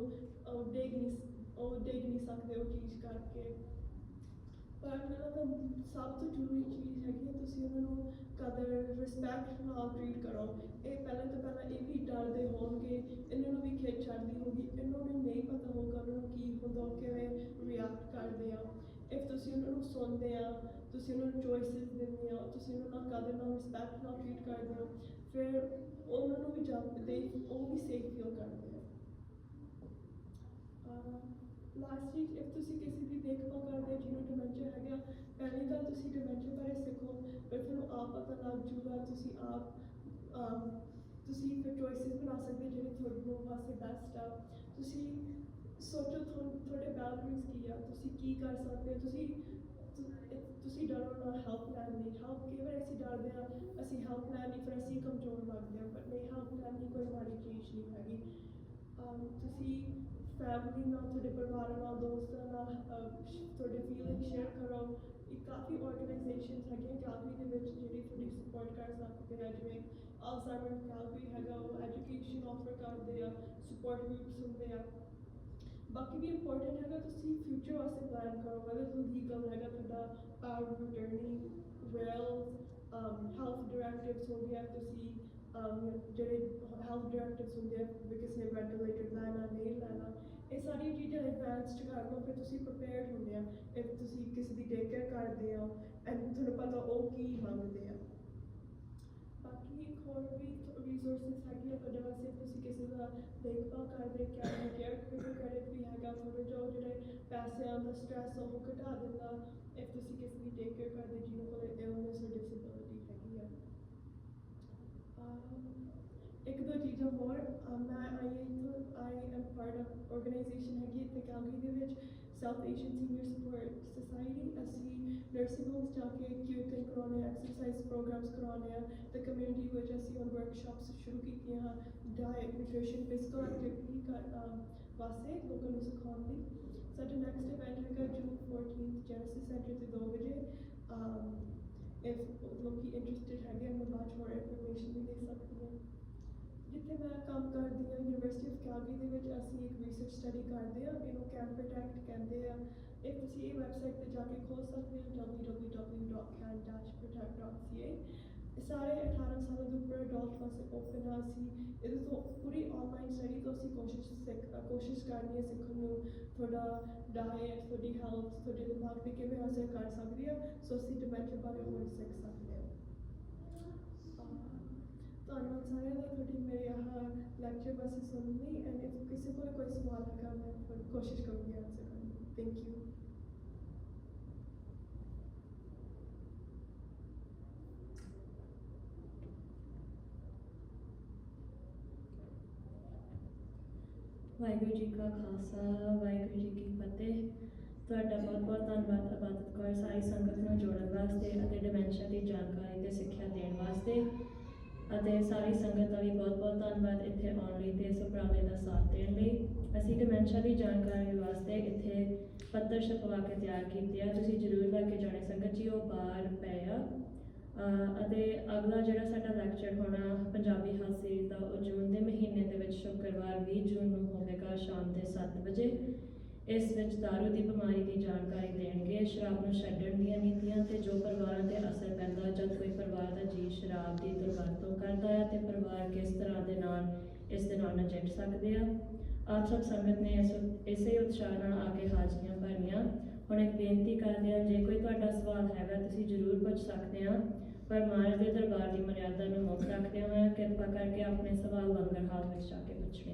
ਉਹ ਡਿੱਗ ਨਹੀਂ ਸ- ਉਹ ਡਿੱਗ ਨਹੀਂ ਸਕਦੇ ਉਹ ਚੀਜ਼ ਕਰਕੇ। ਪਰ ਮੈਨੂੰ ਲੱਗਦਾ ਸਭ ਤੋਂ ਜ਼ਰੂਰੀ ਚੀਜ਼ ਹੈਗੀ ਹੈ ਤੁਸੀਂ ਉਹਨਾਂ ਨੂੰ ਕਦਰ ਰਿਸਪੈਕਟ ਨਾਲ ਟ੍ਰੀਟ ਕਰੋ। ਇਹ ਪਹਿਲਾਂ ਤੋਂ ਪਹਿਲਾਂ ਇਹ ਵੀ ਡਰਦੇ ਹੋਣਗੇ। ਇਹਨਾਂ ਨੂੰ ਵੀ ਖੇਚ ਚੜਦੀ ਹੋਗੀ ਇਹਨਾਂ ਨੂੰ ਨਹੀਂ ਪਤਾ ਹੋਊਗਾ ਉਹਨਾਂ ਨੂੰ ਕੀ ਹੁੰਦਾ, ਉਹ ਕਿਵੇਂ ਰਿਐਕਟ ਕਰਦੇ ਆ। ਇਫ ਤੁਸੀਂ ਉਹਨਾਂ ਨੂੰ ਸੁਣਦੇ ਆ, ਤੁਸੀਂ ਉਹਨਾਂ ਨੂੰ ਚੋਇਸਿਸ ਦਿੰਦੇ ਆ, ਤੁਸੀਂ ਉਹਨਾਂ ਨਾਲ ਕਦਰ ਨਾਲ ਰਿਸਪੈਕਟ ਨਾਲ ਟ੍ਰੀਟ ਕਰਦੇ ਹੋ, ਫਿਰ ਉਹਨਾਂ ਨੂੰ ਵੀ ਜਾਂਦੇ ਉਹ ਵੀ ਸੇਫ ਫੀਲ ਕਰਦੇ ਆ। ਲਾਸਟ ਚੀਜ਼ if ਤੁਸੀਂ ਕਿਸੇ ਦੀ ਦੇਖਭਾਲ ਕਰਦੇ ਹੋ, ਜਿਹਨੂੰ ਡਿਮੈਂਸ਼ੀਆ ਹੈਗਾ, ਪਹਿਲੀ ਤਾਂ ਤੁਸੀਂ ਡਿਮੈਂਸ਼ੀਆ ਬਾਰੇ ਸਿੱਖੋ ਤੁਹਾਨੂੰ ਆਪ ਪਤਾ ਲੱਗ ਜੂਗਾ ਤੁਸੀਂ ਆਪ ਅਮ, ਤੁਸੀਂ ਫਿਰ ਚੋਇਸਿਸ ਬਣਾ ਸਕਦੇ ਜਿਹੜੇ ਤੁਹਾਨੂੰ ਵਾਸਤੇ ਬੈਸਟ ਆ ਤੁਸੀਂ ਸੋਚੋ ਤੁਹਾਨੂੰ ਤੁਹਾਡੇ ਬਾਉਂਡਰੀਜ਼ ਕੀ ਆ ਤੁਸੀਂ ਕੀ ਕਰ ਸਕਦੇ ਹੋ ਤੁਸੀਂ ਤੁ- ਤੁਸੀਂ ਡਰੋ ਨਾ ਹੈਲਪ ਲੈਣ ਲਈ ਹੈਲਪ ਕਈ ਵਾਰ ਅਸੀਂ ਡਰਦੇ ਆ ਅਸੀਂ ਹੈਲਪ ਲੈਣ ਲਈ ਫਿਰ ਅਸੀਂ ਕਮਜ਼ੋਰ ਲੱਗਦੇ ਹਾਂ ਪਰ ਨਹੀਂ ਹੈਲਪ ਲੈਣ ਦੀ ਕੋਈ ਮਾੜੀ ਚੀਜ਼ ਨਹੀਂ ਹੈਗੀ ਅਮ, ਤੁਸੀਂ ਫੈਮਿਲੀ ਨਾਲ ਤੁਹਾਡੇ ਪਰਿਵਾਰ ਨਾਲ ਦੋਸਤਾਂ ਨਾਲ ਅਹ, ਸ਼- ਤੁਹਾਡੇ ਫੀਲਿੰਗ ਸ਼ੇਅਰ ਕਰੋ ਇਹ ਕਾਫੀ ਆਰਗੇਨਾਈਜੇਸ਼ਨਸ ਹੈਗੀਆਂ ਕੈਲਗਰੀ ਦੇ ਵਿੱਚ ਜਿਹੜੀ ਤੁਹਾਡੀ ਸਪੋਰਟ ਕਰ ਸਕਦੇ ਆ ਜਿਵੇਂ ਅਲਜ਼ਾਈਮਰ ਕੈਲਗਰੀ ਹੈਗਾ, ਉਹ ਐਜੂਕੇਸ਼ਨ ਆਫਰ ਕਰਦੇ ਆ ਸਪੋਰਟ ਗਰੁੱਪਸ ਹੁੰਦੇ ਆ। ਬਾਕੀ ਵੀ ਇੰਪੋਰਟੈਂਟ ਹੈਗਾ, ਤੁਸੀਂ ਫਿਊਚਰ ਵਾਸਤੇ ਪਲਾਨ ਕਰੋ, whether ਲੀਗਲ ਹੈਗਾ ਤੁਹਾਡਾ power of attorney wills health directives ਹੋ ਗਿਆ ਤੁਸੀਂ um, ਜਿਹੜੇ ਹੈਲਥ ਡਾਇਰੈਕਟਿਵਸ ਹੁੰਦੇ ਆ, ਵੀ ਨੇ ਵੈਂਟੀਲੇਟਰ ਲੈਣਾ, ਨਹੀਂ ਲੈਣਾ, ਇਹ ਸਾਰੀਆਂ ਚੀਜ਼ਾਂ ਐਡਵਾਂਸਡ ਕਰ ਲਓ, ਫਿਰ ਤੁਸੀਂ ਪ੍ਰਿਪੇਅਰਡ ਹੁੰਦੇ ਆ, if ਤੁਸੀਂ ਕਿਸੇ ਦੀ ਟੇਕ ਕੇਅਰ ਕਰਦੇ ਹੋ ਐਂਡ ਤੁਹਾਨੂੰ ਪਤਾ ਉਹ ਕੀ ਮੰਗਦੇ ਆ। ਹੋਰ ਵੀ ਰਿਸੋਰਸਸ ਹੈਗੀ ਆ ਤੁਹਾਡੇ ਵਾਸਤੇ ਤੁਸੀਂ ਕਿਸੇ ਦਾ ਦੇਖਭਾਲ ਕਰਦੇ ਕਿਆ ਕੇਅਰ ਕ੍ਰੈਡਿਟ ਵੀ ਹੈਗਾ ਤੁਹਾਡੇ ਜੋ ਜਿਹੜੇ ਪੈਸਿਆਂ ਦਾ ਸਟ੍ਰੈਸ ਉਹ ਘਟਾ ਦਿੰਦਾ if ਤੁਸੀਂ ਕਿਸੇ ਦੀ ਟੇਕ ਕੇਅਰ ਕਰਦੇ ਜਿਹਨੂੰ ਕੋਲ ਇਲਨੈਸ or disability ਹੈਗੀ ਆ ਅਮ, ਇੱਕ ਦੋ ਚੀਜ਼ਾਂ ਹੋਰ ਅਮ, ਮੈਂ ਆਈ ਇੱਥੋਂ I am part of organization ਹੈਗੀ ਇੱਥੇ ਕੈਲਗਰੀ ਦੇ ਵਿੱਚ Salvation Senior Support Society, SC, nursing homes, जाके acute and Corona exercise programs Corona, the community which ऐसी on workshops शुरू की diet, nutrition, physical activity का um, वास्ते लोगों ने सिखाने दी. Next event रहेगा June 14th Genesis Center से दो um, if लोग interested हैं, हमें बाद more information ਹਾਂ ਮੈਂ ਕੰਮ ਕਰਦੀ ਹਾਂ ਯੂਨੀਵਰਸਿਟੀ ਆਫ ਕੈਲਗਰੀ ਦੇ ਵਿੱਚ ਅਸੀਂ ਇੱਕ ਰਿਸਰਚ ਸਟੱਡੀ ਕਰਦੇ ਹਾਂ ਇਹਨੂੰ ਕੈਂਪ ਪ੍ਰੋਟੈਕਟ ਕਹਿੰਦੇ ਆ। ਇਹ ਤੁਸੀਂ ਇਹ ਵੈਬਸਾਈਟ ਤੇ ਜਾ ਕੇ ਖੋਲ ਸਕਦੇ ਹੋ www.can-protect.ca ਇਹ ਸਾਰੇ 18 ਸਾਲਾਂ ਦੇ ਉੱਪਰ ਅਡਲਟ ਵਾਸਤੇ ਓਪਨ ਆ ਅਸੀਂ। ਇਹਦੇ ਤੋਂ ਪੂਰੀ ਆਨਲਾਈਨ ਸਟੱਡੀ ਤੋਂ ਅਸੀਂ ਕੋਸ਼ਿਸ਼ ਸਿੱਖ ਕੋਸ਼ਿਸ਼ ਕਰਨੀ ਹੈ ਸਿੱਖਣ ਨੂੰ। ਤੁਹਾਡਾ ਡਾਇਟ ਤੁਹਾਡੀ ਹੈਲਥ ਤੁਹਾਡੇ ਦਿਮਾਗ ਤੇ ਕਿਵੇਂ ਅਸਰ ਕਰ ਸਕਦੀ ਹੈ ਸੋ ਅਸੀਂ ਡਿਮੈਂਸ਼ੀਆ ਬਾਰੇ ਹੋਰ ਸਿੱਖ ਸਕਦੇ ਧੰਨਵਾਦ ਸਾਰਿਆਂ ਦਾ ਤੁਹਾਡੀ ਮੇਰੇ ਆਹ ਲੈਕਚਰ ਵਾਸਤੇ ਸੁਣਨ ਲਈ ਐਂਡ if ਕਿਸੇ ਕੋਲ ਕੋਈ ਸਵਾਲ ਹੈਗਾ, ਮੈਂ ਫਿਰ ਕੋਸ਼ਿਸ਼ ਕਰੂੰਗੀ ਆਨਸਰ ਕਰਨ ਦੀ। ਥੈਂਕ ਯੂ ਵਾਹਿਗੁਰੂ ਜੀ ਕਾ ਖਾਲਸਾ, ਵਾਹਿਗੁਰੂ ਜੀ ਕੀ ਫਤਿਹ। ਤੁਹਾਡਾ ਬਹੁਤ ਬਹੁਤ ਧੰਨਵਾਦ ਇਬਾਦਤ ਕੌਰ ਸਾਰੀ ਸੰਗਤ ਨੂੰ ਜੋੜਨ ਵਾਸਤੇ ਅਤੇ ਡਿਮੈਂਸ਼ੀਆ ਦੀ ਜਾਣਕਾਰੀ ਤੇ ਸਿੱਖਿਆ ਦੇਣ ਵਾਸਤੇ। ਅਤੇ ਸਾਰੀ ਸੰਗਤ ਦਾ ਵੀ ਬਹੁਤ ਬਹੁਤ ਧੰਨਵਾਦ ਇੱਥੇ ਆਉਣ ਲਈ ਤੇ ਇਸ ਉਪਰਾਲੇ ਦਾ ਸਾਥ ਦੇਣ ਲਈ। ਅਸੀਂ ਡਿਮੈਂਸ਼ੀਆ ਦੀ ਜਾਣਕਾਰੀ ਵਾਸਤੇ ਇੱਥੇ ਪੱਤਰ ਛਪਵਾ ਕੇ ਤਿਆਰ ਕੀਤੇ ਆ। ਤੁਸੀਂ ਜ਼ਰੂਰ ਲੈ ਕੇ ਜਾਣੇ ਸੰਗਤ ਜੀ, ਉਹ ਬਾਹਰ ਪਏ ਆ। ਅਤੇ ਅਗਲਾ ਜਿਹੜਾ ਸਾਡਾ ਲੈਕਚਰ ਹੋਣਾ ਪੰਜਾਬੀ ਹਾਸੇ ਦਾ ਉਹ ਜੂਨ ਦੇ ਮਹੀਨੇ ਦੇ ਵਿੱਚ ਸ਼ੁੱਕਰਵਾਰ 20 ਜੂਨ ਨੂੰ ਹੋਵੇਗਾ, ਸ਼ਾਮ ਦੇ 7 ਵਜੇ। ਇਸ ਵਿੱਚ ਦਾਰੂ ਦੀ ਬਿਮਾਰੀ ਦੀ ਜਾਣਕਾਰੀ ਦੇਣਗੇ, ਸ਼ਰਾਬ ਨੂੰ ਛੱਡਣ ਦੀਆਂ ਨੀਤੀਆਂ ਤੇ ਜੋ ਪਰਿਵਾਰਾਂ ਤੇ ਅਸਰ ਪੈਂਦਾ ਜਦ ਕੋਈ ਪਰਿਵਾਰ ਦਾ ਜੀ ਸ਼ਰਾਬ ਦੀ ਦੁਰਵਰਤੋਂ ਕਰਦਾ ਹੈ ਤੇ ਪਰਿਵਾਰ ਕਿਸ ਤਰ੍ਹਾਂ ਦੇ ਨਾਲ ਇਸ ਦੇ ਨਾਲ ਨਜਿੱਠ ਸਕਦੇ ਆ? ਆਪ ਸਭ ਸੰਗਤ ਨੇ ਇਸੇ ਉਤਸ਼ਾਹ ਨਾਲ ਆ ਕੇ ਹਾਜ਼ਰੀਆਂ ਭਰੀਆਂ ਹੁਣ ਇੱਕ ਬੇਨਤੀ ਕਰਦੇ ਹਾਂ, ਜੇ ਕੋਈ ਤੁਹਾਡਾ ਸਵਾਲ ਹੈਗਾ, ਤੁਸੀਂ ਜ਼ਰੂਰ ਪੁੱਛ ਸਕਦੇ ਆ। ਪਰ ਮਹਾਰਾਜ ਦੇ ਦਰਬਾਰ ਦੀ ਮਰਿਆਦਾ ਨੂੰ ਮੁੱਖ ਰੱਖਦੇ ਹੋਏ ਕਿਰਪਾ ਕਰਕੇ ਆਪਣੇ ਸਵਾਲ ਲੰਗਰ ਹਾਲ ਵਿੱਚ ਜਾ ਕੇ ਪੁੱਛਣੇ